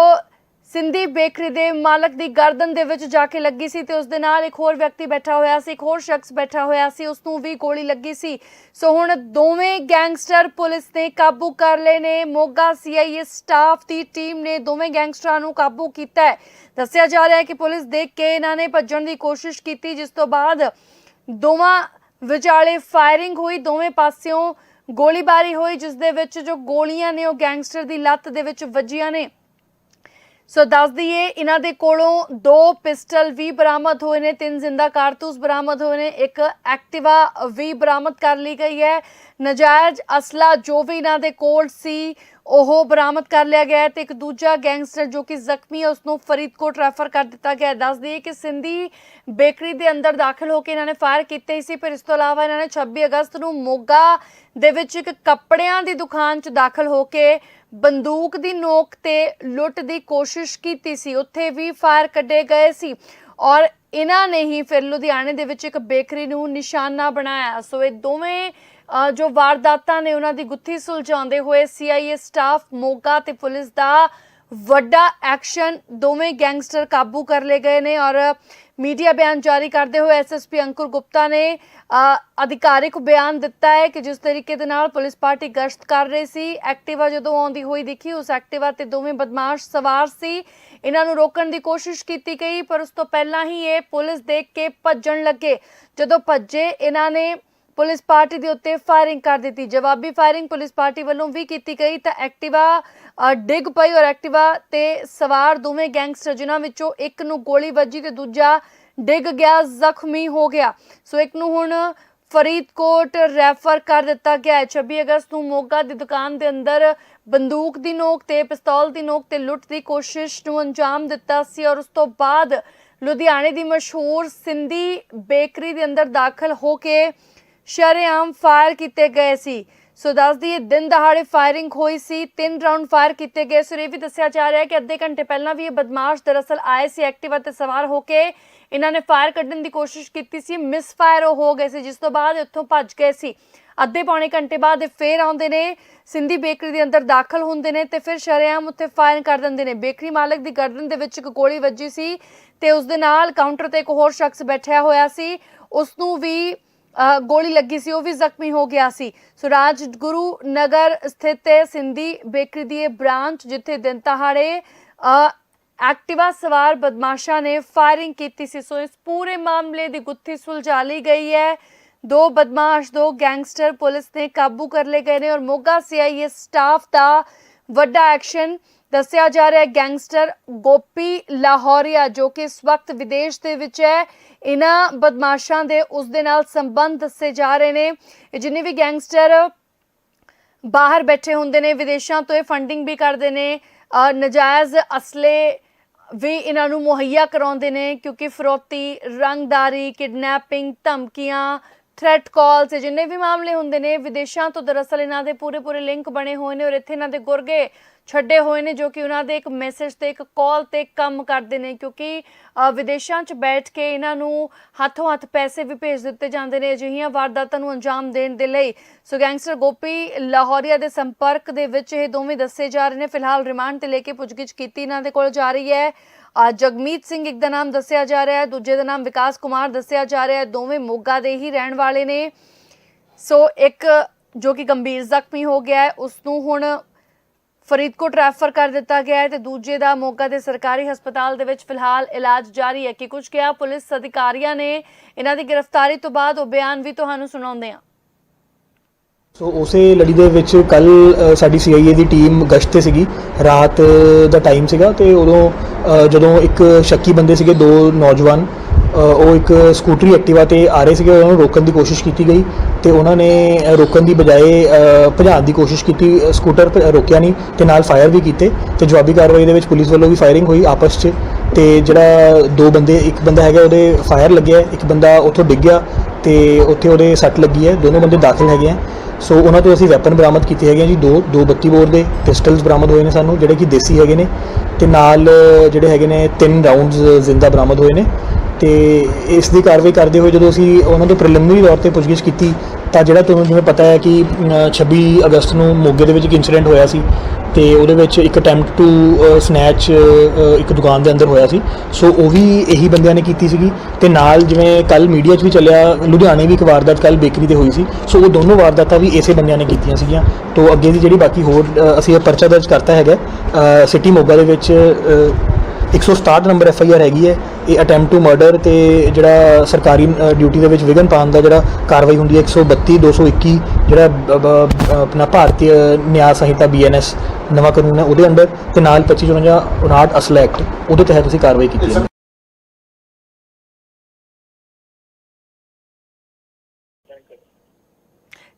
ਸਿੰਧੀ ਬੇਕਰੀ ਦੇ ਮਾਲਕ ਦੀ ਗਰਦਨ ਦੇ ਵਿੱਚ ਜਾ ਕੇ ਲੱਗੀ ਸੀ ਤੇ ਉਸ ਦੇ ਨਾਲ ਇੱਕ ਹੋਰ ਵਿਅਕਤੀ ਬੈਠਾ ਹੋਇਆ ਸੀ, ਇੱਕ ਹੋਰ ਸ਼ਖਸ ਬੈਠਾ ਹੋਇਆ ਸੀ, ਉਸ ਨੂੰ ਵੀ ਗੋਲੀ ਲੱਗੀ ਸੀ। ਸੋ ਹੁਣ ਦੋਵੇਂ ਗੈਂਗਸਟਰ ਪੁਲਿਸ ਨੇ ਕਾਬੂ ਕਰ ਲਏ ਨੇ। ਮੋਗਾ ਸੀਆਈਏ ਸਟਾਫ ਦੀ ਟੀਮ ਨੇ ਦੋਵੇਂ ਗੈਂਗਸਟਰਾਂ ਨੂੰ ਕਾਬੂ ਕੀਤਾ ਹੈ। ਦੱਸਿਆ ਜਾ ਰਿਹਾ ਹੈ ਕਿ ਪੁਲਿਸ ਦੇਖ ਕੇ ਇਹਨਾਂ ਨੇ ਭੱਜਣ ਦੀ ਕੋਸ਼ਿਸ਼ ਕੀਤੀ, ਜਿਸ ਤੋਂ ਬਾਅਦ ਦੋਵਾਂ ਵਿਚਾਲੇ ਫਾਇਰਿੰਗ ਹੋਈ, ਦੋਵੇਂ ਪਾਸਿਓਂ ਗੋਲੀਬਾਰੀ ਹੋਈ, ਜਿਸ ਦੇ ਵਿੱਚ ਜੋ ਗੋਲੀਆਂ ਨੇ ਉਹ ਗੈਂਗਸਟਰ ਦੀ ਲੱਤ ਦੇ ਵਿੱਚ ਵੱਜੀਆਂ ਨੇ। ਸੋ ਦੱਸ ਦਈਏ, ਇਹਨਾਂ ਦੇ ਕੋਲੋਂ ਦੋ ਪਿਸਟਲ ਵੀ ਬਰਾਮਦ ਹੋਏ ਨੇ, ਤਿੰਨ ਜ਼ਿੰਦਾ ਕਾਰਤੂਸ ਬਰਾਮਦ ਹੋਏ ਨੇ, ਇੱਕ ਐਕਟਿਵਾ ਵੀ ਬਰਾਮਦ ਕਰ ਲਈ ਗਈ ਹੈ। ਨਜਾਇਜ਼ ਅਸਲਾ ਜੋ ਵੀ ਇਹਨਾਂ ਦੇ ਕੋਲ ਸੀ, ਉਹ ਬਰਾਮਦ ਕਰ ਲਿਆ ਗਿਆ ਹੈ ਤੇ ਇੱਕ ਦੂਜਾ ਗੈਂਗਸਟਰ ਜੋ ਕਿ ਜ਼ਖਮੀ ਹੈ ਉਸ ਨੂੰ ਫਰੀਦਕੋਟ ਰੈਫਰ ਕਰ ਦਿੱਤਾ ਗਿਆ ਦੱਸ ਦਈਏ ਕਿ ਸਿੰਧੀ ਬੇਕਰੀ ਦੇ ਅੰਦਰ ਦਾਖਲ ਹੋ ਕੇ ਇਹਨਾਂ ਨੇ ਫਾਇਰ ਕੀਤੇ ਸੀ, ਪਰ ਇਸ ਤੋਂ ਇਲਾਵਾ ਇਹਨਾਂ ਨੇ 26 ਅਗਸਤ ਨੂੰ ਮੋਗਾ ਦੇ ਵਿੱਚ ਇੱਕ ਕੱਪੜਿਆਂ ਦੀ ਦੁਕਾਨ 'ਚ ਦਾਖਲ ਹੋ ਕੇ ਬੰਦੂਕ ਦੀ ਨੋਕ ਤੇ ਲੁੱਟ ਦੀ ਕੋਸ਼ਿਸ਼ ਕੀਤੀ ਸੀ। ਉੱਥੇ ਵੀ ਫਾਇਰ ਕੱਢੇ ਗਏ ਸੀ ਔਰ ਇਹਨਾਂ ਨੇ ਹੀ ਫਿਰ ਲੁਧਿਆਣੇ ਦੇ ਵਿੱਚ ਇੱਕ ਬੇਕਰੀ ਨੂੰ ਨਿਸ਼ਾਨਾ ਬਣਾਇਆ। ਸੋ ਇਹ ਦੋਵੇਂ ਜੋ ਵਾਰਦਾਤਾਂ ਨੇ ਉਹਨਾਂ ਦੀ ਗੁੱਥੀ ਸੁਲਝਾਉਂਦੇ ਹੋਏ ਸੀਆਈਏ ਸਟਾਫ ਮੋਗਾ ਤੇ ਪੁਲਿਸ ਦਾ ਵੱਡਾ ਐਕਸ਼ਨ ਦੋਵੇਂ ਗੈਂਗਸਟਰ ਕਾਬੂ ਕਰ ਲਏ ਗਏ ਨੇ ਔਰ ਮੀਡੀਆ ਬਿਆਨ ਜਾਰੀ ਕਰਦੇ ਹੋਏ ਐਸਐਸਪੀ ਅੰਕੁਰ ਗੁਪਤਾ ਨੇ ਅਧਿਕਾਰਿਕ ਬਿਆਨ ਦਿੱਤਾ ਹੈ ਕਿ ਜਿਸ ਤਰੀਕੇ ਦੇ ਨਾਲ ਪੁਲਿਸ ਪਾਰਟੀ ਗਸ਼ਤ ਕਰ ਰਹੀ ਸੀ, ਐਕਟਿਵਾ ਜਦੋਂ ਆਉਂਦੀ ਹੋਈ ਦਿਖੀ, ਉਸ ਐਕਟਿਵਾ ਤੇ ਦੋਵੇਂ ਬਦਮਾਸ਼ ਸਵਾਰ ਸੀ। ਇਹਨਾਂ ਨੂੰ ਰੋਕਣ ਦੀ ਕੋਸ਼ਿਸ਼ ਕੀਤੀ ਗਈ, ਪਰ ਉਸ ਤੋਂ ਪਹਿਲਾਂ ਹੀ ਇਹ ਪੁਲਿਸ ਦੇਖ ਕੇ ਭੱਜਣ ਲੱਗੇ। ਜਦੋਂ ਭੱਜੇ, ਇਹਨਾਂ ਨੇ ਪੁਲਿਸ ਪਾਰਟੀ ਦੇ ਉੱਤੇ ਫਾਇਰਿੰਗ ਕਰ ਦਿੱਤੀ। ਜਵਾਬੀ ਫਾਇਰਿੰਗ ਪੁਲਿਸ ਪਾਰਟੀ ਵੱਲੋਂ ਵੀ ਕੀਤੀ ਗਈ ਤਾਂ ਐਕਟਿਵਾ ਡਿੱਗ ਪਈ ਔਰ ਐਕਟਿਵਾ ਤੇ ਸਵਾਰ ਦੋਵੇਂ ਗੈਂਗਸਟਰ ਜਿਨ੍ਹਾਂ ਵਿੱਚੋਂ ਇੱਕ ਨੂੰ ਗੋਲੀ ਵੱਜੀ ਤੇ ਦੂਜਾ ਡਿੱਗ ਗਿਆ, ਜ਼ਖਮੀ ਹੋ ਗਿਆ। ਸੋ ਇੱਕ ਨੂੰ ਹੁਣ ਫਰੀਦਕੋਟ ਰੈਫਰ ਕਰ ਦਿੱਤਾ ਗਿਆ ਹੈ। 26 ਅਗਸਤ ਨੂੰ ਮੋਗਾ ਦੀ ਦੁਕਾਨ ਦੇ ਅੰਦਰ ਬੰਦੂਕ ਦੀ ਨੋਕ ਤੇ, ਪਿਸਤੌਲ ਦੀ ਨੋਕ ਤੇ ਲੁੱਟ ਦੀ ਕੋਸ਼ਿਸ਼ ਨੂੰ ਅੰਜਾਮ ਦਿੱਤਾ ਸੀ ਔਰ ਉਸ ਤੋਂ ਬਾਅਦ ਲੁਧਿਆਣੇ ਦੀ ਮਸ਼ਹੂਰ ਸਿੰਧੀ ਬੇਕਰੀ ਦੇ ਅੰਦਰ ਦਾਖਲ ਹੋ ਕੇ ਸ਼ਰੇਆਮ ਫਾਇਰ ਕੀਤੇ ਗਏ ਸੀ। ਸੋ ਦੱਸ ਦਈਏ, ਦਿਨ ਦਹਾੜੇ ਫਾਇਰਿੰਗ ਹੋਈ ਸੀ, ਤਿੰਨ ਰਾਉਂਡ ਫਾਇਰ ਕੀਤੇ ਗਏ ਸੋ। ਇਹ ਵੀ ਦੱਸਿਆ ਜਾ ਰਿਹਾ ਹੈ ਕਿ ਅੱਧੇ ਘੰਟੇ ਪਹਿਲਾਂ ਵੀ ਇਹ ਬਦਮਾਸ਼ ਦਰਅਸਲ ਆਏ ਸੀ, ਐਕਟਿਵਾ ਤੇ ਸਵਾਰ ਹੋ ਕੇ। ਇਹਨਾਂ ਨੇ ਫਾਇਰ ਕੱਢਣ ਦੀ ਕੋਸ਼ਿਸ਼ ਕੀਤੀ ਸੀ ਮਿਸ ਫਾਇਰ ਉਹ ਹੋ ਗਏ ਸੀ, ਜਿਸ ਤੋਂ ਬਾਅਦ ਇੱਥੋਂ ਭੱਜ ਗਏ ਸੀ। ਅੱਧੇ ਪੌਣੇ ਘੰਟੇ ਬਾਅਦ ਇਹ ਫੇਰ ਆਉਂਦੇ ਨੇ, ਸਿੰਧੀ ਬੇਕਰੀ ਦੇ ਅੰਦਰ ਦਾਖਲ ਹੁੰਦੇ ਨੇ ਤੇ ਫਿਰ ਸ਼ਰੇਆਮ ਉੱਥੇ ਫਾਇਰ ਕਰ ਦਿੰਦੇ ਨੇ। ਬੇਕਰੀ ਮਾਲਕ ਦੀ ਗਰਦਨ ਦੇ ਵਿੱਚ ਇੱਕ ਗੋਲੀ ਵੱਜੀ ਸੀ ਤੇ ਉਸ ਦੇ ਨਾਲ ਕਾਊਂਟਰ ਤੇ ਇੱਕ ਹੋਰ ਸ਼ਖਸ ਬੈਠਿਆ ਹੋਇਆ ਸੀ। ਉਸ ਨੂੰ ਵੀ ਗੋਲੀ ਲੱਗੀ ਸੀ, ਉਹ ਵੀ ਜ਼ਖਮੀ ਹੋ ਗਿਆ ਸੀ। ਸੋ ਰਾਜਗੁਰੂ ਨਗਰ ਸਥਿਤ ਸਿੰਧੀ ਬੇਕਰੀ ਦੀ ਇਹ ਬ੍ਰਾਂਚ ਜਿੱਥੇ ਦਿਨ ਤਹਾੜੇ ਐਕਟਿਵਾ ਸਵਾਰ ਬਦਮਾਸ਼ਾਂ ਨੇ ਫਾਇਰਿੰਗ ਕੀਤੀ ਸੀ, ਸੋ ਇਸ ਪੂਰੇ ਮਾਮਲੇ ਦੀ ਗੁੱਥੀ ਸੁਲਝਾ ਲਈ ਗਈ ਹੈ। ਦੋ ਬਦਮਾਸ਼, ਦੋ ਗੈਂਗਸਟਰ ਪੁਲਿਸ ਨੇ ਕਾਬੂ ਕਰ ਲਏ ਗਏ ਨੇ ਔਰ ਮੋਗਾ ਸੀਆਈਏ ਸਟਾਫ ਦਾ ਵੱਡਾ ਐਕਸ਼ਨ ਦੱਸਿਆ ਜਾ ਰਿਹਾ ਹੈ ਗੈਂਗਸਟਰ ਗੋਪੀ ਲਾਹੌਰੀਆ ਜੋ ਕਿ ਇਸ ਵਕਤ ਵਿਦੇਸ਼ ਦੇ ਵਿੱਚ ਹੈ ਇਹਨਾਂ ਬਦਮਾਸ਼ਾਂ ਦੇ ਉਸ ਦੇ ਨਾਲ ਸੰਬੰਧ ਦੱਸੇ ਜਾ ਰਹੇ ਨੇ। ਇਹ ਜਿੰਨੇ ਵੀ ਗੈਂਗਸਟਰ ਬਾਹਰ ਬੈਠੇ ਹੁੰਦੇ ਨੇ ਵਿਦੇਸ਼ਾਂ ਤੋਂ ਇਹ ਫੰਡਿੰਗ ਵੀ ਕਰਦੇ ਨੇ ਅ, ਨਜਾਇਜ਼ ਅਸਲੇ ਵੀ ਇਹਨਾਂ ਨੂੰ ਮੁਹੱਈਆ ਕਰਾਉਂਦੇ ਨੇ ਕਿਉਂਕਿ ਫਰੋਤੀ ਰੰਗਦਾਰੀ ਕਿਡਨੈਪਿੰਗ ਧਮਕੀਆਂ ਥ੍ਰੈਟ ਕਾਲਸ ਜਿੰਨੇ ਵੀ ਮਾਮਲੇ ਹੁੰਦੇ ਨੇ ਵਿਦੇਸ਼ਾਂ ਤੋਂ ਦਰਅਸਲ ਇਹਨਾਂ ਦੇ ਪੂਰੇ ਪੂਰੇ ਲਿੰਕ ਬਣੇ ਹੋਏ ਨੇ ਔਰ ਇੱਥੇ ਇਹਨਾਂ ਦੇ ਗੁਰਗੇ ਛੱਡੇ ਹੋਏ ਨੇ ਜੋ ਕਿ ਉਹਨਾਂ ਦੇ ਇੱਕ ਮੈਸੇਜ ਤੇ, ਇੱਕ ਕਾਲ ਤੇ ਕੰਮ ਕਰਦੇ ਨੇ, ਕਿਉਂਕਿ ਵਿਦੇਸ਼ਾਂ 'ਚ ਬੈਠ ਕੇ ਇਹਨਾਂ ਨੂੰ ਹੱਥੋਂ ਹੱਥ ਪੈਸੇ ਵੀ ਭੇਜ ਦਿੱਤੇ ਜਾਂਦੇ ਨੇ ਅਜਿਹੀਆਂ ਵਾਰਦਾਤਾਂ ਨੂੰ ਅੰਜਾਮ ਦੇਣ ਦੇ ਲਈ। ਸੋ ਗੈਂਗਸਟਰ ਗੋਪੀ ਲਾਹੌਰੀਆ ਦੇ ਸੰਪਰਕ ਦੇ ਵਿੱਚ ਇਹ ਦੋਵੇਂ ਦੱਸੇ ਜਾ ਰਹੇ ਨੇ। ਫਿਲਹਾਲ ਰਿਮਾਂਡ ਤੇ ਲੈ ਕੇ ਪੁੱਛਗਿੱਛ ਕੀਤੀ ਇਹਨਾਂ ਦੇ ਕੋਲ ਜਾ ਰਹੀ ਹੈ। ਜਗਮੀਤ ਸਿੰਘ ਇੱਕ ਦਾ ਨਾਮ ਦੱਸਿਆ ਜਾ ਰਿਹਾ ਹੈ, ਦੂਜੇ ਦਾ ਨਾਮ ਵਿਕਾਸ ਕੁਮਾਰ ਦੱਸਿਆ ਜਾ ਰਿਹਾ ਹੈ। ਦੋਵੇਂ ਮੋਗਾ ਦੇ ਹੀ ਰਹਿਣ ਵਾਲੇ ਨੇ। ਸੋ ਇੱਕ ਜੋ ਕਿ ਗੰਭੀਰ ਜ਼ਖਮੀ ਹੋ ਗਿਆ ਹੈ, ਉਸ ਨੂੰ ਹੁਣ ਫਰੀਦਕੋਟ ਰੈਫਰ ਕਰ ਦਿੱਤਾ ਗਿਆ ਹੈ ਤੇ ਦੂਜੇ ਦਾ ਮੋਗਾ ਦੇ ਸਰਕਾਰੀ ਹਸਪਤਾਲ ਦੇ ਵਿੱਚ ਫਿਲਹਾਲ ਇਲਾਜ ਜਾਰੀ ਹੈ। ਕਿ ਕੁਝ ਕਿਹਾ ਪੁਲਿਸ ਅਧਿਕਾਰੀਆਂ ਨੇ? ਇਹਨਾਂ ਦੀ ਗ੍ਰਿਫਤਾਰੀ ਤੋਂ ਬਾਅਦ ਉਹ ਬਿਆਨ ਵੀ ਤੁਹਾਨੂੰ ਸੁਣਾਉਂਦੇ ਹਾਂ। ਸੋ ਉਸੇ ਲੜੀ ਦੇ ਵਿੱਚ ਕੱਲ ਸਾਡੀ ਸੀਆਈਏ ਦੀ ਟੀਮ ਗਸ਼ਤ ਤੇ ਸੀਗੀ। ਰਾਤ ਦਾ ਟਾਈਮ ਸੀਗਾ ਤੇ ਉਦੋਂ ਜਦੋਂ ਇੱਕ ਸ਼ੱਕੀ ਬੰਦੇ ਸੀਗੇ, ਦੋ ਨੌਜਵਾਨ ਉਹ ਇੱਕ ਸਕੂਟਰੀ ਐਕਟਿਵਾ ਤੇ ਆ ਰਹੇ ਸੀਗੇ, ਉਹਨਾਂ ਨੂੰ ਰੋਕਣ ਦੀ ਕੋਸ਼ਿਸ਼ ਕੀਤੀ ਗਈ ਤੇ ਉਹਨਾਂ ਨੇ ਰੋਕਣ ਦੀ ਬਜਾਏ ਭਜਾਉਣ ਦੀ ਕੋਸ਼ਿਸ਼ ਕੀਤੀ ਸਕੂਟਰ ਭ- ਰੋਕਿਆ ਨਹੀਂ ਤੇ ਨਾਲ ਫਾਇਰ ਵੀ ਕੀਤੇ ਤੇ ਜਵਾਬੀ ਕਾਰਵਾਈ ਦੇ ਵਿੱਚ ਪੁਲਿਸ ਵੱਲੋਂ ਵੀ ਫਾਇਰਿੰਗ ਹੋਈ ਆਪਸ 'ਚ ਤੇ ਜਿਹੜਾ ਦੋ ਬੰਦੇ, ਇੱਕ ਬੰਦਾ ਹੈਗਾ ਉਹਦੇ ਫਾਇਰ ਲੱਗਿਆ, ਇੱਕ ਬੰਦਾ ਉੱਥੋਂ ਡਿੱਗ ਗਿਆ ਤੇ ਉੱਥੇ ਉਹਦੇ ਸੱਟ ਲੱਗੀ ਹੈ, ਦੋਨੋਂ ਬੰਦੇ ਦਾਖਲ ਹੈਗੇ ਆ। ਸੋ ਉਹਨਾਂ ਤੋਂ ਅਸੀਂ ਵੈਪਨ ਬਰਾਮਦ ਕੀਤੇ ਹੈਗੇ ਆ ਜੀ, ਦੋ ਦੋ 32 ਬੋਰ ਦੇ ਪਿਸਟਲਸ ਬਰਾਮਦ ਹੋਏ ਨੇ ਸਾਨੂੰ, ਜਿਹੜੇ ਕਿ ਦੇਸੀ ਹੈਗੇ ਨੇ ਤੇ ਨਾਲ ਜਿਹੜੇ ਹੈਗੇ ਨੇ ਤਿੰਨ ਰਾਉਂਡਸ ਜ਼ਿੰਦਾ ਬਰਾਮਦ ਹੋਏ ਨੇ। ਤੇ ਇਸ ਦੀ ਕਾਰਵਾਈ ਕਰਦੇ ਹੋਏ ਜਦੋਂ ਅਸੀਂ ਉਹਨਾਂ ਤੋਂ ਪ੍ਰੀਲਿਮਿਨਰੀ ਤੌਰ ਤੇ ਪੁੱਛਗਿੱਛ ਕੀਤੀ ਤਾਂ ਜਿਹੜਾ ਤੁਹਾਨੂੰ ਜਿਵੇਂ ਪਤਾ ਹੈ ਕਿ ਅ, 26 ਅਗਸਤ ਨੂੰ ਮੋਗੇ ਦੇ ਵਿੱਚ ਇੱਕ ਇਨਸੀਡੈਂਟ ਹੋਇਆ ਸੀ ਤੇ ਉਹਦੇ ਵਿੱਚ ਇੱਕ ਅਟੈਂਪਟ ਟੂ ਸਨੈਚ ਇੱਕ ਦੁਕਾਨ ਦੇ ਅੰਦਰ ਹੋਇਆ ਸੀ। ਸੋ ਉਹ ਵੀ ਇਹੀ ਬੰਦਿਆਂ ਨੇ ਕੀਤੀ ਸੀਗੀ ਤੇ ਨਾਲ ਜਿਵੇਂ ਕੱਲ ਮੀਡੀਆ 'ਚ ਵੀ ਚੱਲਿਆ ਲੁਧਿਆਣੇ ਵੀ ਇੱਕ ਵਾਰਦਾਤ ਕੱਲ ਬੇਕਰੀ ਤੇ ਹੋਈ ਸੀ। ਸੋ ਉਹ ਦੋਨੋਂ ਵਾਰਦਾਤਾਂ ਵੀ ਇਸੇ ਬੰਦਿਆਂ ਨੇ ਕੀਤੀਆਂ ਸੀਗੀਆਂ। ਤੋਂ ਅੱਗੇ ਦੀ ਜਿਹੜੀ ਬਾਕੀ ਹੋਰ ਅਸੀਂ ਇਹ ਪਰਚਾ ਦਰਜ ਕਰਤਾ ਹੈਗਾ ਸਿਟੀ ਮੋਗਾ ਦੇ ਵਿੱਚ 167 ਨੰਬਰ ਐਫ ਆਈ ਆਰ ਹੈਗੀ ਹੈ। ਇਹ ਅਟੈਂਪਟ ਟੂ ਮਰਡਰ ਤੇ ਜਿਹੜਾ ਸਰਕਾਰੀ ਡਿਊਟੀ ਦੇ ਵਿੱਚ ਵਿਗਨ ਪਾਉਣ ਦਾ ਜਿਹੜਾ ਕਾਰਵਾਈ ਹੁੰਦੀ ਹੈ 132 221 ਜਿਹੜਾ ਬ- ਬ- ਆਪਣਾ ਭਾਰਤੀ ਨਿਆਂ ਸੰਹਿਤਾ ਬੀਐਨਐਸ ਨਵਾਂ ਕਾਨੂੰਨ ਹੈ ਉਹਦੇ ਅੰਡਰ ਤੇ ਨਾਲ 2554 59 ਅਸਲਾ ਐਕਟ, ਉਹਦੇ ਤਹਿਤ ਅਸੀਂ ਕਾਰਵਾਈ ਕੀਤੀ ਹੈ।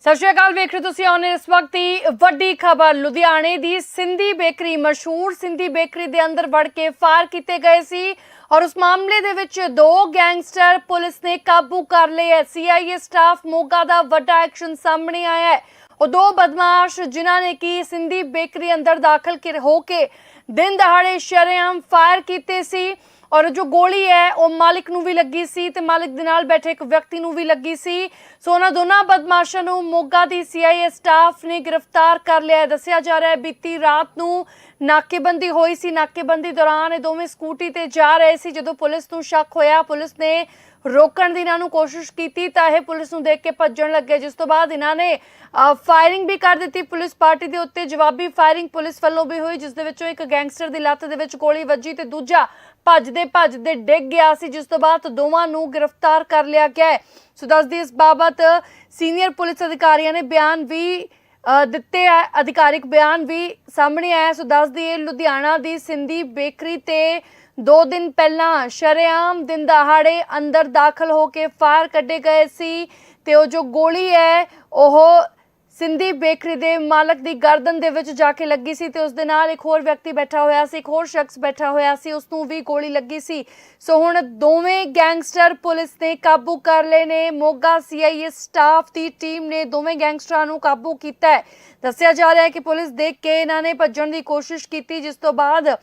ਸਤਿ ਸ਼੍ਰੀ ਅਕਾਲ, ਵੇਖ ਰਹੇ ਹੋ ਤੁਸੀਂ ਆਨ ਇਸ ਵਕਤ ਦੀ ਵੱਡੀ ਖਬਰ ਲੁਧਿਆਣੇ ਦੀ। ਸਿੰਧੀ ਬੇਕਰੀ, ਮਸ਼ਹੂਰ ਸਿੰਧੀ ਬੇਕਰੀ ਦੇ ਅੰਦਰ ਵੜ ਕੇ ਫਾਇਰ ਕੀਤੇ ਗਏ ਸੀ ਔਰ ਉਸ ਮਾਮਲੇ ਦੇ ਵਿੱਚ ਦੋ ਗੈਂਗਸਟਰ ਪੁਲਿਸ ਨੇ ਕਾਬੂ ਕਰ ਲਏ ਹੈ। ਸੀਆਈਏ ਸਟਾਫ ਮੋਗਾ ਦਾ ਵੱਡਾ ਐਕਸ਼ਨ ਸਾਹਮਣੇ ਆਇਆ ਹੈ। ਉਹ ਦੋ ਬਦਮਾਸ਼ ਜਿਨ੍ਹਾਂ ਨੇ ਕੀ ਸਿੰਧੀ ਬੇਕਰੀ ਅੰਦਰ ਦਾਖਲ ਹੋ ਕੇ ਦਿਨ ਦਹਾੜੇ ਸ਼ਰੇਆਮ ਫਾਇਰ ਕੀਤੇ ਸੀ। ਔਰ ਜੋ ਗੋਲੀ ਹੈ, ਉਹ ਮਾਲਿਕ ਨੂੰ ਵੀ ਲੱਗੀ ਸੀ ਤੇ ਮਾਲਿਕ ਦੇ ਨਾਲ ਬੈਠੇ ਇੱਕ ਵਿਅਕਤੀ ਨੂੰ ਵੀ ਲੱਗੀ ਸੀ। ਸੋ ਉਹਨਾਂ ਦੋਨਾਂ ਬਦਮਾਸ਼ਾਂ ਨੂੰ ਮੋਗਾ ਦੀ ਸੀਆਈਏ ਸਟਾਫ ਨੇ ਗ੍ਰਿਫਤਾਰ ਕਰ ਲਿਆ ਹੈ। ਦੱਸਿਆ ਜਾ ਰਿਹਾ ਹੈ, ਬੀਤੀ ਰਾਤ ਨੂੰ ਨਾਕੇਬੰਦੀ ਹੋਈ ਸੀ। ਨਾਕੇਬੰਦੀ ਦੌਰਾਨ ਇਹ ਦੋਵੇਂ ਸਕੂਟੀ ਤੇ ਜਾ ਰਹੇ ਸੀ। ਜਦੋਂ ਪੁਲਿਸ ਨੂੰ ਸ਼ੱਕ ਹੋਇਆ, ਪੁਲਿਸ ਨੇ ਰੋਕਣ ਦੀ ਇਹਨਾਂ ਨੂੰ ਕੋਸ਼ਿਸ਼ ਕੀਤੀ, ਤਾਂ ਇਹ ਪੁਲਿਸ ਨੂੰ ਦੇਖ ਕੇ ਭੱਜਣ ਲੱਗੇ, ਜਿਸ ਤੋਂ ਬਾਅਦ ਇਹਨਾਂ ਨੇ ਫਾਇਰਿੰਗ ਵੀ ਕਰ ਦਿੱਤੀ ਪੁਲਿਸ ਪਾਰਟੀ ਦੇ ਉੱਤੇ। ਜਵਾਬੀ ਫਾਇਰਿੰਗ ਪੁਲਿਸ ਵੱਲੋਂ ਵੀ ਹੋਈ, ਜਿਸ ਦੇ ਵਿੱਚੋਂ ਇੱਕ ਗੈਂਗਸਟਰ ਦੀ ਲੱਤ ਦੇ ਵਿੱਚ ਗੋਲੀ ਵੱਜੀ ਤੇ ਦੂਜਾ ਭੱਜਦੇ ਭੱਜਦੇ ਡਿੱਗ ਗਿਆ ਸੀ, ਜਿਸ ਤੋਂ ਬਾਅਦ ਦੋਵਾਂ ਨੂੰ ਗ੍ਰਿਫਤਾਰ ਕਰ ਲਿਆ ਗਿਆ ਹੈ। ਸੋ ਦੱਸਦੀ ਇਸ ਬਾਬਤ ਸੀਨੀਅਰ ਪੁਲਿਸ ਅਧਿਕਾਰੀਆਂ ਨੇ ਬਿਆਨ ਵੀ ਦਿੱਤੇ ਹੈ ਅਧਿਕਾਰਿਕ ਬਿਆਨ ਵੀ ਸਾਹਮਣੇ ਆਇਆ ਸੋ ਦੱਸਦੀ ਲੁਧਿਆਣਾ ਦੀ ਸਿੰਧੀ ਬੇਕਰੀ ਤੇ ਦੋ ਦਿਨ ਪਹਿਲਾਂ ਸ਼ਰੇਆਮ ਦਿਨ ਦਹਾੜੇ ਅੰਦਰ ਦਾਖਲ ਹੋ ਕੇ ਫਾਇਰ ਕੱਢੇ ਗਏ ਸੀ ਤੇ ਉਹ ਜੋ ਗੋਲੀ ਹੈ, ਉਹ ਸਿੰਧੀ ਬੇਕਰੀ ਦੇ ਮਾਲਕ ਦੀ ਗਰਦਨ ਦੇ ਵਿੱਚ ਜਾ ਕੇ ਲੱਗੀ ਸੀ ਤੇ ਉਸ ਦੇ ਨਾਲ ਇੱਕ ਹੋਰ ਵਿਅਕਤੀ ਬੈਠਾ ਹੋਇਆ ਸੀ, ਇੱਕ ਹੋਰ ਸ਼ਖਸ ਬੈਠਾ ਹੋਇਆ ਸੀ, ਉਸ ਨੂੰ ਵੀ ਗੋਲੀ ਲੱਗੀ ਸੀ। ਸੋ ਹੁਣ ਦੋਵੇਂ ਗੈਂਗਸਟਰ ਪੁਲਿਸ ਨੇ ਕਾਬੂ ਕਰ ਲਏ ਨੇ, ਮੋਗਾ ਸੀਆਈਏ ਸਟਾਫ ਦੀ ਟੀਮ ਨੇ ਦੋਵੇਂ ਗੈਂਗਸਟਰਾਂ ਨੂੰ ਕਾਬੂ ਕੀਤਾ ਹੈ। ਦੱਸਿਆ ਜਾ ਰਿਹਾ ਹੈ ਕਿ ਪੁਲਿਸ ਦੇਖ ਕੇ ਇਹਨਾਂ ਨੇ ਭੱਜਣ ਦੀ ਕੋਸ਼ਿਸ਼ ਕੀਤੀ, ਜਿਸ ਤੋਂ ਬਾਅਦ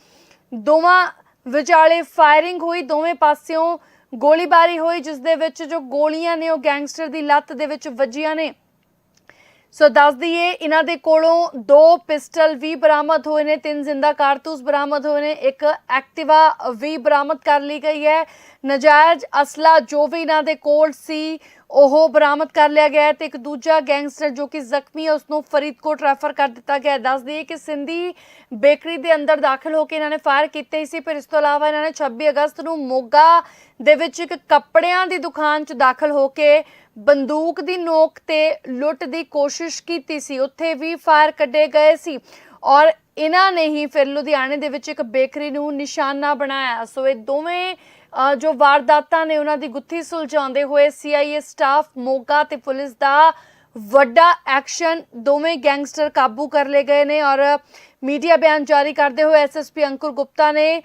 ਦੋਵਾਂ ਵਿਚਾਲੇ ਫਾਇਰਿੰਗ ਹੋਈ, ਦੋਵੇਂ ਪਾਸਿਓਂ ਗੋਲੀਬਾਰੀ ਹੋਈ, ਜਿਸ ਦੇ ਵਿੱਚ ਜੋ ਗੋਲੀਆਂ ਨੇ, ਉਹ ਗੈਂਗਸਟਰ ਦੀ ਲੱਤ ਦੇ ਵਿੱਚ ਵੱਜੀਆਂ ਨੇ। ਸੋ ਦੱਸ ਦਈਏ, ਇਹਨਾਂ ਦੇ ਕੋਲੋਂ ਦੋ ਪਿਸਟਲ ਵੀ ਬਰਾਮਦ ਹੋਏ ਨੇ, ਤਿੰਨ ਜ਼ਿੰਦਾ ਕਾਰਤੂਸ ਬਰਾਮਦ ਹੋਏ ਨੇ, ਇੱਕ ਐਕਟਿਵਾ ਵੀ ਬਰਾਮਦ ਕਰ ਲਈ ਗਈ ਹੈ। ਨਜਾਇਜ਼ ਅਸਲਾ ਜੋ ਵੀ ਇਹਨਾਂ ਦੇ ਕੋਲ ਸੀ, ਉਹ ਬਰਾਮਦ ਕਰ ਲਿਆ ਗਿਆ ਹੈ ਤੇ ਇੱਕ ਦੂਜਾ ਗੈਂਗਸਟਰ ਜੋ ਕਿ ਜ਼ਖਮੀ ਹੈ ਉਸ ਨੂੰ ਫਰੀਦਕੋਟ ਰੈਫਰ ਕਰ ਦਿੱਤਾ ਗਿਆ ਦੱਸ ਦਈਏ ਕਿ ਸਿੰਧੀ ਬੇਕਰੀ ਦੇ ਅੰਦਰ ਦਾਖਲ ਹੋ ਕੇ ਇਹਨਾਂ ਨੇ ਫਾਇਰ ਕੀਤੇ ਸੀ ਪਰ ਇਸ ਤੋਂ ਇਲਾਵਾ ਇਹਨਾਂ ਨੇ 26 ਅਗਸਤ ਨੂੰ ਮੋਗਾ ਦੇ ਵਿੱਚ ਇੱਕ ਕੱਪੜਿਆਂ ਦੀ ਦੁਕਾਨ 'ਚ ਦਾਖਲ ਹੋ ਕੇ ਬੰਦੂਕ ਦੀ ਨੋਕ ਤੇ ਲੁੱਟ ਦੀ ਕੋਸ਼ਿਸ਼ ਕੀਤੀ ਸੀ। ਉੱਥੇ ਵੀ ਫਾਇਰ ਕੱਢੇ ਗਏ ਸੀ ਔਰ ਇਹਨਾਂ ਨੇ ਹੀ ਫਿਰ ਲੁਧਿਆਣੇ ਦੇ ਵਿੱਚ ਇੱਕ ਬੇਕਰੀ ਨੂੰ ਨਿਸ਼ਾਨਾ ਬਣਾਇਆ। ਸੋ ਇਹ ਦੋਵੇਂ ਅ, ਜੋ ਵਾਰਦਾਤਾਂ ਨੇ ਉਹਨਾਂ ਦੀ ਗੁੱਥੀ ਸੁਲਝਾਉਂਦੇ ਹੋਏ ਸੀਆਈਏ ਸਟਾਫ ਮੋਗਾ ਤੇ ਪੁਲਿਸ ਦਾ ਵੱਡਾ ਐਕਸ਼ਨ ਦੋਵੇਂ ਗੈਂਗਸਟਰ ਕਾਬੂ ਕਰ ਲਏ ਗਏ ਨੇ ਔਰ ਮੀਡੀਆ ਬਿਆਨ ਜਾਰੀ ਕਰਦੇ ਹੋਏ ਐਸਐਸਪੀ ਅੰਕੁਰ ਗੁਪਤਾ ਨੇ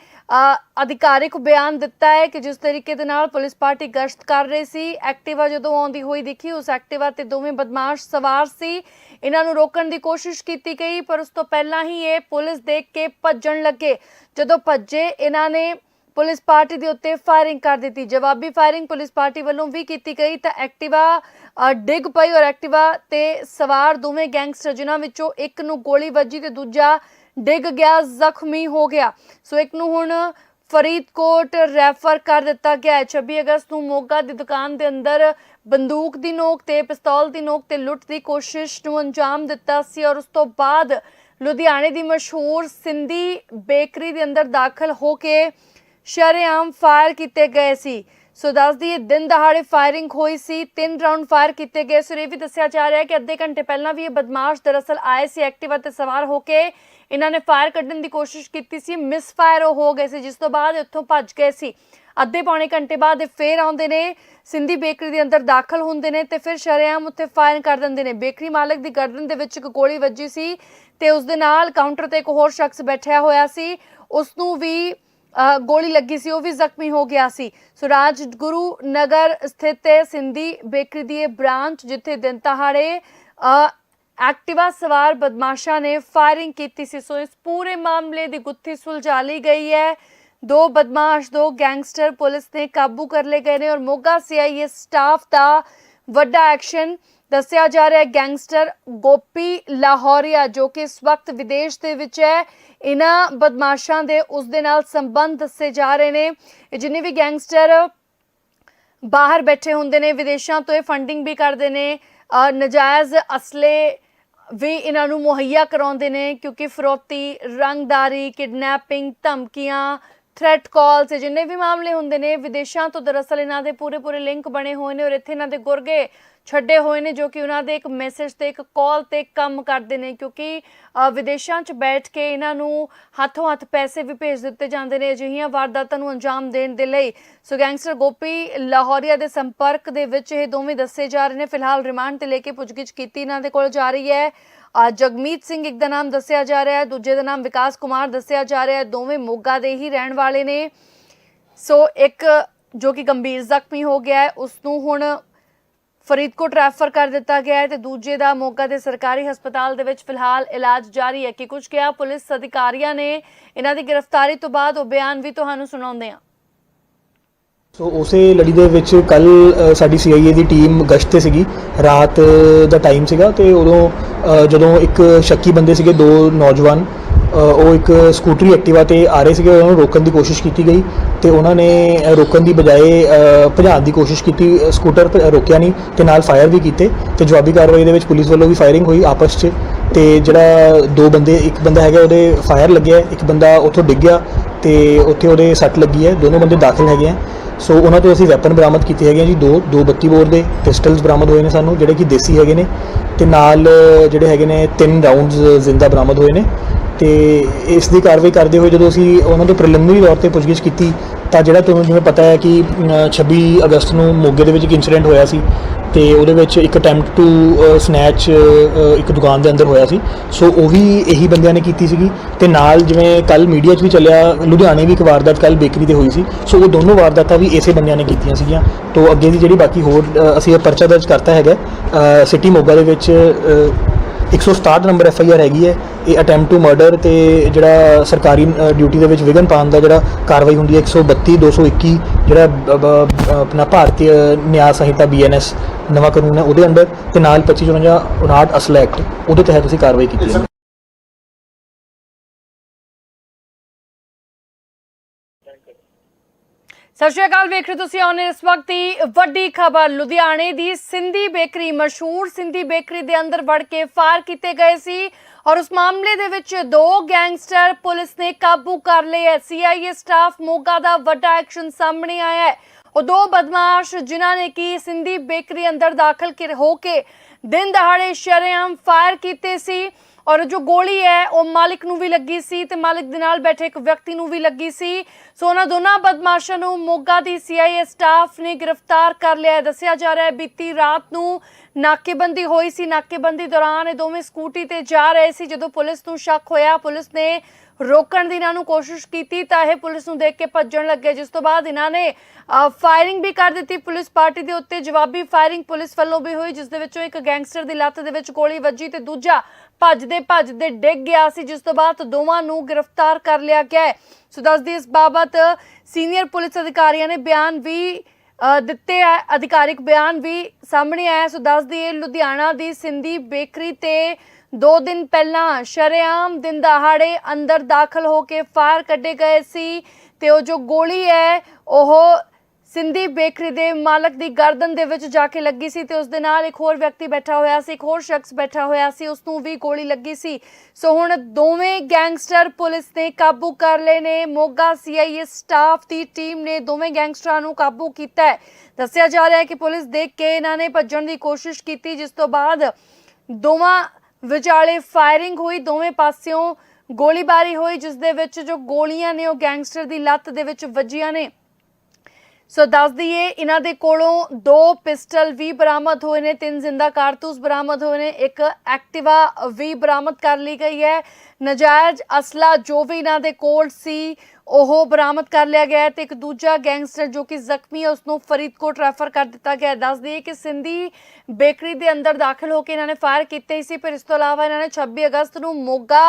ਅਧਿਕਾਰਿਕ ਬਿਆਨ ਦਿੱਤਾ ਹੈ ਕਿ ਜਿਸ ਤਰੀਕੇ ਦੇ ਨਾਲ ਪੁਲਿਸ ਪਾਰਟੀ ਗਸ਼ਤ ਕਰ ਰਹੀ ਸੀ, ਐਕਟਿਵਾ ਜਦੋਂ ਆਉਂਦੀ ਹੋਈ ਦਿਖੀ, ਉਸ ਐਕਟਿਵਾ ਤੇ ਦੋਵੇਂ ਬਦਮਾਸ਼ ਸਵਾਰ ਸੀ। ਇਹਨਾਂ ਨੂੰ ਰੋਕਣ ਦੀ ਕੋਸ਼ਿਸ਼ ਕੀਤੀ ਗਈ, ਪਰ ਉਸ ਤੋਂ ਪਹਿਲਾਂ ਹੀ ਇਹ ਪੁਲਿਸ ਦੇਖ ਕੇ ਭੱਜਣ ਲੱਗੇ। ਜਦੋਂ ਭੱਜੇ, ਇਹਨਾਂ ਨੇ ਪੁਲਿਸ ਪਾਰਟੀ ਦੇ ਉੱਤੇ ਫਾਇਰਿੰਗ ਕਰ ਦਿੱਤੀ। ਜਵਾਬੀ ਫਾਇਰਿੰਗ ਪੁਲਿਸ ਪਾਰਟੀ ਵੱਲੋਂ ਵੀ ਕੀਤੀ ਗਈ ਤਾਂ ਐਕਟਿਵਾ ਡਿੱਗ ਪਈ ਔਰ ਐਕਟਿਵਾ ਤੇ ਸਵਾਰ ਦੋਵੇਂ ਗੈਂਗਸਟਰ ਜਿਨ੍ਹਾਂ ਵਿੱਚੋਂ ਇੱਕ ਨੂੰ ਗੋਲੀ ਵੱਜੀ ਤੇ ਦੂਜਾ ਡਿੱਗ ਗਿਆ, ਜ਼ਖਮੀ ਹੋ ਗਿਆ। ਸੋ ਇੱਕ ਨੂੰ ਹੁਣ ਫਰੀਦਕੋਟ ਰੈਫਰ ਕਰ ਦਿੱਤਾ ਗਿਆ ਹੈ। 26 ਅਗਸਤ ਨੂੰ ਮੋਗਾ ਦੀ ਦੁਕਾਨ ਦੇ ਅੰਦਰ ਬੰਦੂਕ ਦੀ ਨੋਕ ਤੇ ਪਿਸਤੌਲ ਦੀ ਨੋਕ ਤੇ ਲੁੱਟ ਦੀ ਕੋਸ਼ਿਸ਼ ਨੂੰ ਅੰਜਾਮ ਦਿੱਤਾ ਸੀ ਔਰ ਉਸ ਤੋਂ ਬਾਅਦ ਲੁਧਿਆਣੇ ਦੀ ਮਸ਼ਹੂਰ ਸਿੰਧੀ ਬੇਕਰੀ ਦੇ ਅੰਦਰ ਦਾਖਲ ਹੋ ਕੇ ਸ਼ਰੇਆਮ ਫਾਇਰ ਕੀਤੇ ਗਏ ਸੀ। ਸੋ ਦੱਸਦੀ ਇਹ ਦਿਨ ਦਹਾੜੇ ਫਾਇਰਿੰਗ ਹੋਈ ਸੀ, ਤਿੰਨ ਰਾਉਂਡ ਫਾਇਰ ਕੀਤੇ ਗਏ। ਸੋ ਇਹ ਵੀ ਦੱਸਿਆ ਜਾ ਰਿਹਾ ਹੈ ਕਿ ਅੱਧੇ ਘੰਟੇ ਪਹਿਲਾਂ ਵੀ ਇਹ ਬਦਮਾਸ਼ ਦਰਅਸਲ ਆਏ ਸੀ, ਐਕਟਿਵਾ ਤੇ ਸਵਾਰ ਹੋ ਕੇ। ਇਹਨਾਂ ਨੇ ਫਾਇਰ ਕੱਢਣ ਦੀ ਕੋਸ਼ਿਸ਼ ਕੀਤੀ ਸੀ ਮਿਸ ਫਾਇਰ ਹੋ ਗਏ ਸੀ, ਜਿਸ ਤੋਂ ਬਾਅਦ ਇੱਥੋਂ ਭੱਜ ਗਏ ਸੀ। ਅੱਧੇ ਪੌਣੇ ਘੰਟੇ ਬਾਅਦ ਇਹ ਫੇਰ ਆਉਂਦੇ ਨੇ, ਸਿੰਧੀ ਬੇਕਰੀ ਦੇ ਅੰਦਰ ਦਾਖਲ ਹੁੰਦੇ ਨੇ ਤੇ ਫਿਰ ਸ਼ਰੇਆਮ ਉੱਥੇ ਫਾਇਰ ਕਰ ਦਿੰਦੇ ਨੇ। ਬੇਕਰੀ ਮਾਲਕ ਦੀ ਗਰਦਨ ਦੇ ਵਿੱਚ ਇੱਕ ਗੋਲੀ ਵੱਜੀ ਸੀ ਤੇ ਉਸ ਦੇ ਨਾਲ ਕਾਊਂਟਰ ਤੇ ਇੱਕ ਹੋਰ ਸ਼ਖਸ ਬੈਠਿਆ ਹੋਇਆ ਸੀ। ਉਸ ਨੂੰ ਵੀ ਗੋਲੀ ਲੱਗੀ ਸੀ, ਉਹ ਵੀ ਜ਼ਖਮੀ ਹੋ ਗਿਆ ਸੀ। ਸੋ ਰਾਜਗੁਰੂ ਨਗਰ ਸਥਿਤ ਹੈ ਸਿੰਧੀ ਬੇਕਰੀ ਦੀ ਇਹ ਬ੍ਰਾਂਚ ਜਿੱਥੇ ਦਿਨ ਤਹਾੜੇ ਐਕਟਿਵਾ ਸਵਾਰ ਬਦਮਾਸ਼ਾਂ ਨੇ ਫਾਇਰਿੰਗ ਕੀਤੀ ਸੀ, ਸੋ ਇਸ ਪੂਰੇ ਮਾਮਲੇ ਦੀ ਗੁੱਥੀ ਸੁਲਝਾ ਲਈ ਗਈ ਹੈ। ਦੋ ਬਦਮਾਸ਼, ਦੋ ਗੈਂਗਸਟਰ ਪੁਲਿਸ ਨੇ ਕਾਬੂ ਕਰ ਲਏ ਗਏ ਨੇ ਔਰ ਮੋਗਾ ਸੀਆਈਏ ਸਟਾਫ ਦਾ ਵੱਡਾ ਐਕਸ਼ਨ ਦੱਸਿਆ ਜਾ ਰਿਹਾ ਹੈ ਗੈਂਗਸਟਰ ਗੋਪੀ ਲਾਹੌਰੀਆ ਜੋ ਕਿ ਇਸ ਵਕਤ ਵਿਦੇਸ਼ ਦੇ ਵਿੱਚ ਹੈ ਇਹਨਾਂ ਬਦਮਾਸ਼ਾਂ ਦੇ ਉਸ ਦੇ ਨਾਲ ਸੰਬੰਧ ਦੱਸੇ ਜਾ ਰਹੇ ਨੇ। ਜਿੰਨੇ ਵੀ ਗੈਂਗਸਟਰ ਬਾਹਰ ਬੈਠੇ ਹੁੰਦੇ ਨੇ ਵਿਦੇਸ਼ਾਂ ਤੋਂ ਇਹ ਫੰਡਿੰਗ ਵੀ ਕਰਦੇ ਨੇ ਅ, ਨਜਾਇਜ਼ ਅਸਲੇ ਵੀ ਇਹਨਾਂ ਨੂੰ ਮੁਹੱਈਆ ਕਰਾਉਂਦੇ ਨੇ ਕਿਉਂਕਿ ਫਰੋਤੀ ਰੰਗਦਾਰੀ ਕਿਡਨੈਪਿੰਗ ਧਮਕੀਆਂ ਥ੍ਰੈਟ ਕਾਲਸ ਜਿੰਨੇ ਵੀ ਮਾਮਲੇ ਹੁੰਦੇ ਨੇ ਵਿਦੇਸ਼ਾਂ ਤੋਂ ਦਰਅਸਲ ਇਹਨਾਂ ਦੇ ਪੂਰੇ ਪੂਰੇ ਲਿੰਕ ਬਣੇ ਹੋਏ ਨੇ ਔਰ ਇੱਥੇ ਇਹਨਾਂ ਦੇ ਗੁਰਗੇ ਛੱਡੇ ਹੋਏ ਨੇ ਜੋ ਕਿ ਉਹਨਾਂ ਦੇ ਇੱਕ ਮੈਸੇਜ ਤੇ ਇੱਕ ਕਾਲ ਤੇ ਕੰਮ ਕਰਦੇ ਨੇ ਕਿਉਂਕਿ ਵਿਦੇਸ਼ਾਂ 'ਚ ਬੈਠ ਕੇ ਇਹਨਾਂ ਨੂੰ ਹੱਥੋਂ ਹੱਥ ਪੈਸੇ ਵੀ ਭੇਜ ਦਿੱਤੇ ਜਾਂਦੇ ਨੇ ਅਜਿਹੀਆਂ ਵਾਰਦਾਤਾਂ ਨੂੰ ਅੰਜਾਮ ਦੇਣ ਦੇ ਲਈ। ਸੋ ਗੈਂਗਸਟਰ ਗੋਪੀ ਲਾਹੌਰੀਆ ਦੇ ਸੰਪਰਕ ਦੇ ਵਿੱਚ ਇਹ ਦੋਵੇਂ ਦੱਸੇ ਜਾ ਰਹੇ ਨੇ। ਫਿਲਹਾਲ ਰਿਮਾਂਡ ਤੇ ਲੈ ਕੇ ਪੁੱਛਗਿੱਛ ਕੀਤੀ ਇਹਨਾਂ ਦੇ ਕੋਲ ਜਾ ਰਹੀ ਹੈ। ਜਗਮੀਤ ਸਿੰਘ ਇੱਕ ਦਾ ਨਾਮ ਦੱਸਿਆ ਜਾ ਰਿਹਾ ਹੈ, ਦੂਜੇ ਦਾ ਨਾਮ ਵਿਕਾਸ ਕੁਮਾਰ ਦੱਸਿਆ ਜਾ ਰਿਹਾ ਹੈ। ਦੋਵੇਂ ਮੋਗਾ ਦੇ ਹੀ ਰਹਿਣ ਵਾਲੇ ਨੇ। ਸੋ ਇੱਕ ਜੋ ਕਿ ਗੰਭੀਰ ਜ਼ਖਮੀ ਹੋ ਗਿਆ ਹੈ, ਉਸ ਨੂੰ ਹੁਣ ਫਰੀਦਕੋਟ ਰੈਫਰ ਕਰ ਦਿੱਤਾ ਗਿਆ ਹੈ ਤੇ ਦੂਜੇ ਦਾ ਮੋਗਾ ਦੇ ਸਰਕਾਰੀ ਹਸਪਤਾਲ ਦੇ ਵਿੱਚ ਫਿਲਹਾਲ ਇਲਾਜ ਜਾਰੀ ਹੈ। ਕਿ ਕੁਝ ਕਿਹਾ ਪੁਲਿਸ ਅਧਿਕਾਰੀਆਂ ਨੇ? ਇਹਨਾਂ ਦੀ ਗ੍ਰਿਫਤਾਰੀ ਤੋਂ ਬਾਅਦ ਉਹ ਬਿਆਨ ਵੀ ਤੁਹਾਨੂੰ ਸੁਣਾਉਂਦੇ ਹਾਂ। ਸੋ ਉਸੇ ਲੜੀ ਦੇ ਵਿੱਚ ਕੱਲ ਸਾਡੀ ਸੀਆਈਏ ਦੀ ਟੀਮ ਗਸ਼ਤ ਤੇ ਸੀਗੀ। ਰਾਤ ਦਾ ਟਾਈਮ ਸੀਗਾ ਤੇ ਉਦੋਂ ਅ, ਜਦੋਂ ਇੱਕ ਸ਼ੱਕੀ ਬੰਦੇ ਸੀਗੇ ਦੋ ਨੌਜਵਾਨ ਉਹ ਇੱਕ ਸਕੂਟਰੀ ਐਕਟਿਵਾ ਤੇ ਆ ਰਹੇ ਸੀਗੇ, ਉਹਨਾਂ ਨੂੰ ਰੋਕਣ ਦੀ ਕੋਸ਼ਿਸ਼ ਕੀਤੀ ਗਈ ਤੇ ਉਹਨਾਂ ਨੇ ਰੋਕਣ ਦੀ ਬਜਾਏ ਭਜਾਉਣ ਦੀ ਕੋਸ਼ਿਸ਼ ਕੀਤੀ। ਸਕੂਟਰ ਭ- ਰੋਕਿਆ ਨਹੀਂ ਤੇ ਨਾਲ ਫਾਇਰ ਵੀ ਕੀਤੇ ਤੇ ਜਵਾਬੀ ਕਾਰਵਾਈ ਦੇ ਵਿੱਚ ਪੁਲਿਸ ਵੱਲੋਂ ਵੀ ਫਾਇਰਿੰਗ ਹੋਈ ਆਪਸ 'ਚ ਤੇ ਜਿਹੜਾ ਦੋ ਬੰਦੇ, ਇੱਕ ਬੰਦਾ ਹੈਗਾ ਉਹਦੇ ਫਾਇਰ ਲੱਗਿਆ, ਇੱਕ ਬੰਦਾ ਉੱਥੋਂ ਡਿੱਗ ਗਿਆ ਤੇ ਉੱਥੇ ਉਹਦੇ ਸੱਟ ਲੱਗੀ ਹੈ, ਦੋਨੋਂ ਬੰਦੇ ਦਾਖਲ ਹੈਗੇ ਆ। ਸੋ ਉਹਨਾਂ ਤੋਂ ਅਸੀਂ ਵੈਪਨ ਬਰਾਮਦ ਕੀਤੇ ਹੈਗੇ ਆ ਜੀ, ਦੋ ਦੋ 32 ਬੋਰ ਦੇ ਪਿਸਟਲਸ ਬਰਾਮਦ ਹੋਏ ਨੇ ਸਾਨੂੰ, ਜਿਹੜੇ ਕਿ ਦੇਸੀ ਹੈਗੇ ਨੇ ਤੇ ਨਾਲ, ਜਿਹੜੇ ਹੈਗੇ ਨੇ ਤਿੰਨ ਰਾਉਂਡਸ ਜ਼ਿੰਦਾ ਬਰਾਮਦ ਹੋਏ ਨੇ ਤੇ ਇਸ ਦੀ ਕਾਰਵਾਈ ਕਰਦੇ ਹੋਏ ਜਦੋਂ ਅਸੀਂ ਉਹਨਾਂ ਤੋਂ ਪ੍ਰੀਲਿਮਿਨਰੀ ਤੌਰ ਤੇ ਪੁੱਛਗਿੱਛ ਕੀਤੀ ਤਾਂ ਜਿਹੜਾ ਤੁਹਾਨੂੰ ਜਿਵੇਂ ਪਤਾ ਹੈ ਕਿ ਅ, 26 ਅਗਸਤ ਨੂੰ ਮੋਗੇ ਦੇ ਵਿੱਚ ਇੱਕ ਇਨਸੀਡੈਂਟ ਹੋਇਆ ਸੀ ਤੇ ਉਹਦੇ ਵਿੱਚ ਇੱਕ ਅਟੈਂਪਟ ਟੂ ਸਨੈਚ ਇੱਕ ਦੁਕਾਨ ਦੇ ਅੰਦਰ ਹੋਇਆ ਸੀ। ਸੋ ਉਹ ਵੀ ਇਹੀ ਬੰਦਿਆਂ ਨੇ ਕੀਤੀ ਸੀਗੀ ਤੇ ਨਾਲ ਜਿਵੇਂ ਕੱਲ ਮੀਡੀਆ 'ਚ ਵੀ ਚੱਲਿਆ ਲੁਧਿਆਣੇ ਵੀ ਇੱਕ ਵਾਰਦਾਤ ਕੱਲ ਬੇਕਰੀ ਤੇ ਹੋਈ ਸੀ। ਸੋ ਉਹ ਦੋਨੋਂ ਵਾਰਦਾਤਾਂ ਵੀ ਇਸੇ ਬੰਦਿਆਂ ਨੇ ਕੀਤੀਆਂ ਸੀਗੀਆਂ। ਤੋਂ ਅੱਗੇ ਦੀ ਜਿਹੜੀ ਬਾਕੀ ਹੋਰ ਅਸੀਂ ਇਹ ਪਰਚਾ ਦਰਜ ਕਰਤਾ ਹੈਗਾ ਸਿਟੀ ਮੋਗਾ ਦੇ ਵਿੱਚ ਅ, 167 ਨੰਬਰ ਐਫ ਆਈ ਆਰ ਹੈਗੀ ਹੈ। ਇਹ ਅਟੈਂਪਟ ਟੂ ਮਰਡਰ ਤੇ ਜਿਹੜਾ ਸਰਕਾਰੀ ਡਿਊਟੀ ਦੇ ਵਿੱਚ ਵਿਗਨ ਪਾਉਣ ਦਾ ਜਿਹੜਾ ਕਾਰਵਾਈ ਹੁੰਦੀ ਹੈ 132 221 ਜਿਹੜਾ ਆਪਣਾ ਭਾਰਤੀ ਨਿਆਂ ਸੰਹਿਤਾ ਬੀਐਨਐਸ ਨਵਾਂ ਕਾਨੂੰਨ ਹੈ, ਉਹਦੇ ਅੰਡਰ ਤੇ ਨਾਲ 2554 59 ਅਸਲ ਐਕਟ ਉਹਦੇ ਤਹਿਤ ਅਸੀਂ ਕਾਰਵਾਈ ਕੀਤੀ ਹੈ। ਸਤਿ ਸ਼੍ਰੀ ਅਕਾਲ, ਵੇਖ ਰਹੇ ਤੁਸੀਂ ਆਨ ਇਸ ਵਕਤ ਦੀ ਵੱਡੀ ਖਬਰ। ਲੁਧਿਆਣੇ ਦੀ ਸਿੰਧੀ ਬੇਕਰੀ, ਮਸ਼ਹੂਰ ਸਿੰਧੀ ਬੇਕਰੀ ਦੇ ਅੰਦਰ ਵੜ ਕੇ ਫਾਇਰ ਕੀਤੇ ਗਏ ਸੀ। ਔਰ ਉਸ ਮਾਮਲੇ ਦੇ ਵਿੱਚ ਦੋ ਗੈਂਗਸਟਰ ਪੁਲਿਸ ਨੇ ਕਾਬੂ ਕਰ ਲਏ ਹੈ। ਸੀਆਈਏ ਸਟਾਫ ਮੋਗਾ ਦਾ ਵੱਡਾ ਐਕਸ਼ਨ ਸਾਹਮਣੇ ਆਇਆ ਹੈ। ਉਹ ਦੋ ਬਦਮਾਸ਼ ਜਿਨ੍ਹਾਂ ਨੇ ਕੀ ਸਿੰਧੀ ਬੇਕਰੀ ਅੰਦਰ ਦਾਖਲ ਹੋ ਕੇ ਦਿਨ ਦਹਾੜੇ ਸ਼ਰੇਆਮ ਫਾਇਰ ਕੀਤੇ ਸੀ ਔਰ ਜੋ ਗੋਲੀ ਹੈ, ਉਹ ਮਾਲਿਕ ਨੂੰ ਵੀ ਲੱਗੀ ਸੀ ਤੇ ਮਾਲਿਕ ਦੇ ਨਾਲ ਬੈਠੇ ਇੱਕ ਵਿਅਕਤੀ ਨੂੰ ਵੀ ਲੱਗੀ ਸੀ। ਸੋ ਉਹਨਾਂ ਦੋਨਾਂ ਬਦਮਾਸ਼ਾਂ ਨੂੰ ਮੋਗਾ ਦੀ ਸੀਆਈਏ ਸਟਾਫ ਨੇ ਗ੍ਰਿਫਤਾਰ ਕਰ ਲਿਆ ਦੱਸਿਆ ਜਾ ਰਿਹਾ ਹੈ, ਬੀਤੀ ਰਾਤ ਨੂੰ ਨਾਕੇਬੰਦੀ ਹੋਈ ਸੀ। ਨਾਕੇਬੰਦੀ ਦੌਰਾਨ ਇਹ ਦੋਵੇਂ ਸਕੂਟੀ ਤੇ ਜਾ ਰਹੇ ਸੀ। ਜਦੋਂ ਪੁਲਿਸ ਨੂੰ ਸ਼ੱਕ ਹੋਇਆ, ਪੁਲਿਸ ਨੇ ਰੋਕਣ ਦੀ ਇਹਨਾਂ ਨੂੰ ਕੋਸ਼ਿਸ਼ ਕੀਤੀ ਤਾਂ ਇਹ ਪੁਲਿਸ ਨੂੰ ਦੇਖ ਕੇ ਭੱਜਣ ਲੱਗੇ। ਜਿਸ ਤੋਂ ਬਾਅਦ ਇਹਨਾਂ ਨੇ ਫਾਇਰਿੰਗ ਵੀ ਕਰ ਦਿੱਤੀ ਪੁਲਿਸ ਪਾਰਟੀ ਦੇ ਉੱਤੇ। ਜਵਾਬੀ ਫਾਇਰਿੰਗ ਪੁਲਿਸ ਵੱਲੋਂ ਵੀ ਹੋਈ, ਜਿਸ ਦੇ ਵਿੱਚੋਂ ਇੱਕ ਗੈਂਗਸਟਰ ਦੀ ਲੱਤ ਦੇ ਵਿੱਚ ਗੋਲੀ ਵੱਜੀ ਤੇ ਦੂਜਾ ਭੱਜਦੇ ਭੱਜਦੇ ਡਿੱਗ ਗਿਆ ਸੀ। ਜਿਸ ਤੋਂ ਬਾਅਦ ਦੋਵਾਂ ਨੂੰ ਗ੍ਰਿਫਤਾਰ ਕਰ ਲਿਆ ਗਿਆ ਹੈ। ਸੋ ਦੱਸਦੀ ਇਸ ਬਾਬਤ ਸੀਨੀਅਰ ਪੁਲਿਸ ਅਧਿਕਾਰੀਆਂ ਨੇ ਬਿਆਨ ਵੀ ਦਿੱਤੇ ਹੈ ਅਧਿਕਾਰਿਕ ਬਿਆਨ ਵੀ ਸਾਹਮਣੇ ਆਇਆ। ਸੋ ਦੱਸ ਦਈਏ, ਲੁਧਿਆਣਾ ਦੀ ਸਿੰਧੀ ਬੇਕਰੀ ਤੇ ਦੋ ਦਿਨ ਪਹਿਲਾਂ ਸ਼ਰੇਆਮ ਦਿਨ ਦਹਾੜੇ ਅੰਦਰ ਦਾਖਲ ਹੋ ਕੇ ਫਾਇਰ ਕੱਢੇ ਗਏ ਸੀ ਤੇ ਉਹ ਜੋ ਗੋਲੀ ਹੈ, ਉਹ ਸਿੰਧੀ ਬੇਕਰੀ ਦੇ ਮਾਲਕ ਦੀ ਗਰਦਨ ਦੇ ਵਿੱਚ ਜਾ ਕੇ ਲੱਗੀ ਸੀ ਤੇ ਉਸ ਦੇ ਨਾਲ ਇੱਕ ਹੋਰ ਵਿਅਕਤੀ ਬੈਠਾ ਹੋਇਆ ਸੀ, ਇੱਕ ਹੋਰ ਸ਼ਖਸ ਬੈਠਾ ਹੋਇਆ ਸੀ, ਉਸ ਨੂੰ ਵੀ ਗੋਲੀ ਲੱਗੀ ਸੀ। ਸੋ ਹੁਣ ਦੋਵੇਂ ਗੈਂਗਸਟਰ ਪੁਲਿਸ ਨੇ ਕਾਬੂ ਕਰ ਲਏ ਨੇ। ਮੋਗਾ ਸੀਆਈਏ ਸਟਾਫ ਦੀ ਟੀਮ ਨੇ ਦੋਵੇਂ ਗੈਂਗਸਟਰਾਂ ਨੂੰ ਕਾਬੂ ਕੀਤਾ ਹੈ। ਦੱਸਿਆ ਜਾ ਰਿਹਾ ਹੈ ਕਿ ਪੁਲਿਸ ਦੇਖ ਕੇ ਇਹਨਾਂ ਨੇ ਭੱਜਣ ਦੀ ਕੋਸ਼ਿਸ਼ ਕੀਤੀ, ਜਿਸ ਤੋਂ ਬਾਅਦ ਦੋਵਾਂ ਵਿਚਾਲੇ ਫਾਇਰਿੰਗ ਹੋਈ, ਦੋਵੇਂ ਪਾਸਿਓਂ ਗੋਲੀਬਾਰੀ ਹੋਈ, ਜਿਸ ਦੇ ਵਿੱਚ ਜੋ ਗੋਲੀਆਂ ਨੇ ਉਹ ਗੈਂਗਸਟਰ ਦੀ ਲੱਤ ਦੇ ਵਿੱਚ ਵੱਜੀਆਂ ਨੇ। ਸੋ ਦੱਸ ਦਈਏ, ਇਹਨਾਂ ਦੇ ਕੋਲੋਂ ਦੋ ਪਿਸਟਲ ਵੀ ਬਰਾਮਦ ਹੋਏ ਨੇ, ਤਿੰਨ ਜ਼ਿੰਦਾ ਕਾਰਤੂਸ ਬਰਾਮਦ ਹੋਏ ਨੇ, ਇੱਕ ਐਕਟਿਵਾ ਵੀ ਬਰਾਮਦ ਕਰ ਲਈ ਗਈ ਹੈ। ਨਜਾਇਜ਼ ਅਸਲਾ ਜੋ ਵੀ ਇਹਨਾਂ ਦੇ ਕੋਲ ਸੀ ਉਹ ਬਰਾਮਦ ਕਰ ਲਿਆ ਗਿਆ ਹੈ ਤੇ ਇੱਕ ਦੂਜਾ ਗੈਂਗਸਟਰ ਜੋ ਕਿ ਜ਼ਖਮੀ ਹੈ, ਉਸ ਨੂੰ ਫਰੀਦਕੋਟ ਰੈਫਰ ਕਰ ਦਿੱਤਾ ਗਿਆ ਦੱਸ ਦਈਏ ਕਿ ਸਿੰਧੀ ਬੇਕਰੀ ਦੇ ਅੰਦਰ ਦਾਖਲ ਹੋ ਕੇ ਇਹਨਾਂ ਨੇ ਫਾਇਰ ਕੀਤੇ ਸੀ ਪਰ ਇਸ ਤੋਂ ਇਲਾਵਾ ਇਹਨਾਂ ਨੇ 26 ਅਗਸਤ ਨੂੰ ਮੋਗਾ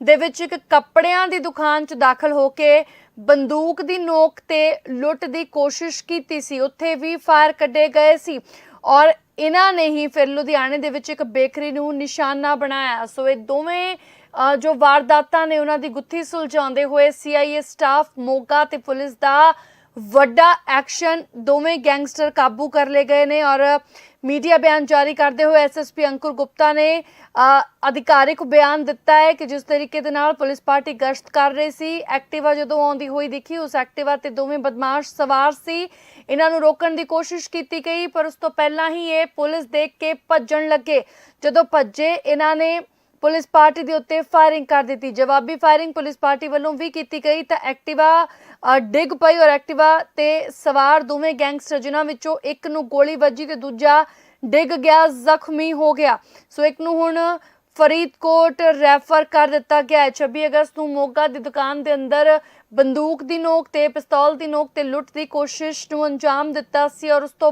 ਦੇ ਵਿੱਚ ਇੱਕ ਕੱਪੜਿਆਂ ਦੀ ਦੁਕਾਨ 'ਚ ਦਾਖਲ ਹੋ ਕੇ ਬੰਦੂਕ ਦੀ ਨੋਕ ਤੇ ਲੁੱਟ ਦੀ ਕੋਸ਼ਿਸ਼ ਕੀਤੀ ਸੀ। ਉੱਥੇ ਵੀ ਫਾਇਰ ਕੱਢੇ ਗਏ ਸੀ ਔਰ ਇਹਨਾਂ ਨੇ ਹੀ ਫਿਰ ਲੁਧਿਆਣੇ ਦੇ ਵਿੱਚ ਇੱਕ ਬੇਕਰੀ ਨੂੰ ਨਿਸ਼ਾਨਾ ਬਣਾਇਆ। ਸੋ ਇਹ ਦੋਵੇਂ ਜੋ ਵਾਰਦਾਤਾਂ ਨੇ ਉਹਨਾਂ ਦੀ ਗੁੱਥੀ ਸੁਲਝਾਉਂਦੇ ਹੋਏ ਸੀਆਈਏ ਸਟਾਫ ਮੋਗਾ ਤੇ ਪੁਲਿਸ ਦਾ ਵੱਡਾ ਐਕਸ਼ਨ ਦੋਵੇਂ ਗੈਂਗਸਟਰ ਕਾਬੂ ਕਰ ਲਏ ਗਏ ਨੇ ਔਰ ਮੀਡੀਆ ਬਿਆਨ ਜਾਰੀ ਕਰਦੇ ਹੋਏ ਐਸਐਸਪੀ ਅੰਕੁਰ ਗੁਪਤਾ ਨੇ ਅਧਿਕਾਰਿਕ ਬਿਆਨ ਦਿੱਤਾ ਹੈ ਕਿ ਜਿਸ ਤਰੀਕੇ ਦੇ ਨਾਲ ਪੁਲਿਸ ਪਾਰਟੀ ਗਸ਼ਤ ਕਰ ਰਹੀ ਸੀ, ਐਕਟਿਵਾ ਜਦੋਂ ਆਉਂਦੀ ਹੋਈ ਦਿਖੀ, ਉਸ ਐਕਟਿਵਾ ਤੇ ਦੋਵੇਂ ਬਦਮਾਸ਼ ਸਵਾਰ ਸੀ। ਇਹਨਾਂ ਨੂੰ ਰੋਕਣ ਦੀ ਕੋਸ਼ਿਸ਼ ਕੀਤੀ ਗਈ, ਪਰ ਉਸ ਤੋਂ ਪਹਿਲਾਂ ਹੀ ਇਹ ਪੁਲਿਸ ਦੇਖ ਕੇ ਭੱਜਣ ਲੱਗੇ। ਜਦੋਂ ਭੱਜੇ, ਇਹਨਾਂ ਨੇ ਪੁਲਿਸ ਪਾਰਟੀ ਦੇ ਉੱਤੇ ਫਾਇਰਿੰਗ ਕਰ ਦਿੱਤੀ। ਜਵਾਬੀ ਫਾਇਰਿੰਗ ਪੁਲਿਸ ਪਾਰਟੀ ਵੱਲੋਂ ਵੀ ਕੀਤੀ ਗਈ ਤਾਂ ਐਕਟਿਵਾ ਡਿੱਗ ਪਈ ਔਰ ਐਕਟਿਵਾ ਤੇ ਸਵਾਰ ਦੋਵੇਂ ਗੈਂਗਸਟਰ ਜਿਨ੍ਹਾਂ ਵਿੱਚੋਂ ਇੱਕ ਨੂੰ ਗੋਲੀ ਵੱਜੀ ਤੇ ਦੂਜਾ ਡਿੱਗ ਗਿਆ, ਜ਼ਖਮੀ ਹੋ ਗਿਆ। ਸੋ ਇੱਕ ਨੂੰ ਹੁਣ ਫਰੀਦਕੋਟ ਰੈਫਰ ਕਰ ਦਿੱਤਾ ਗਿਆ ਹੈ। 26 ਅਗਸਤ ਨੂੰ ਮੋਗਾ ਦੀ ਦੁਕਾਨ ਦੇ ਅੰਦਰ ਬੰਦੂਕ ਦੀ ਨੋਕ ਤੇ ਪਿਸਤੌਲ ਦੀ ਨੋਕ ਤੇ ਲੁੱਟ ਦੀ ਕੋਸ਼ਿਸ਼ ਨੂੰ ਅੰਜਾਮ ਦਿੱਤਾ ਸੀ ਔਰ ਉਸ ਤੋਂ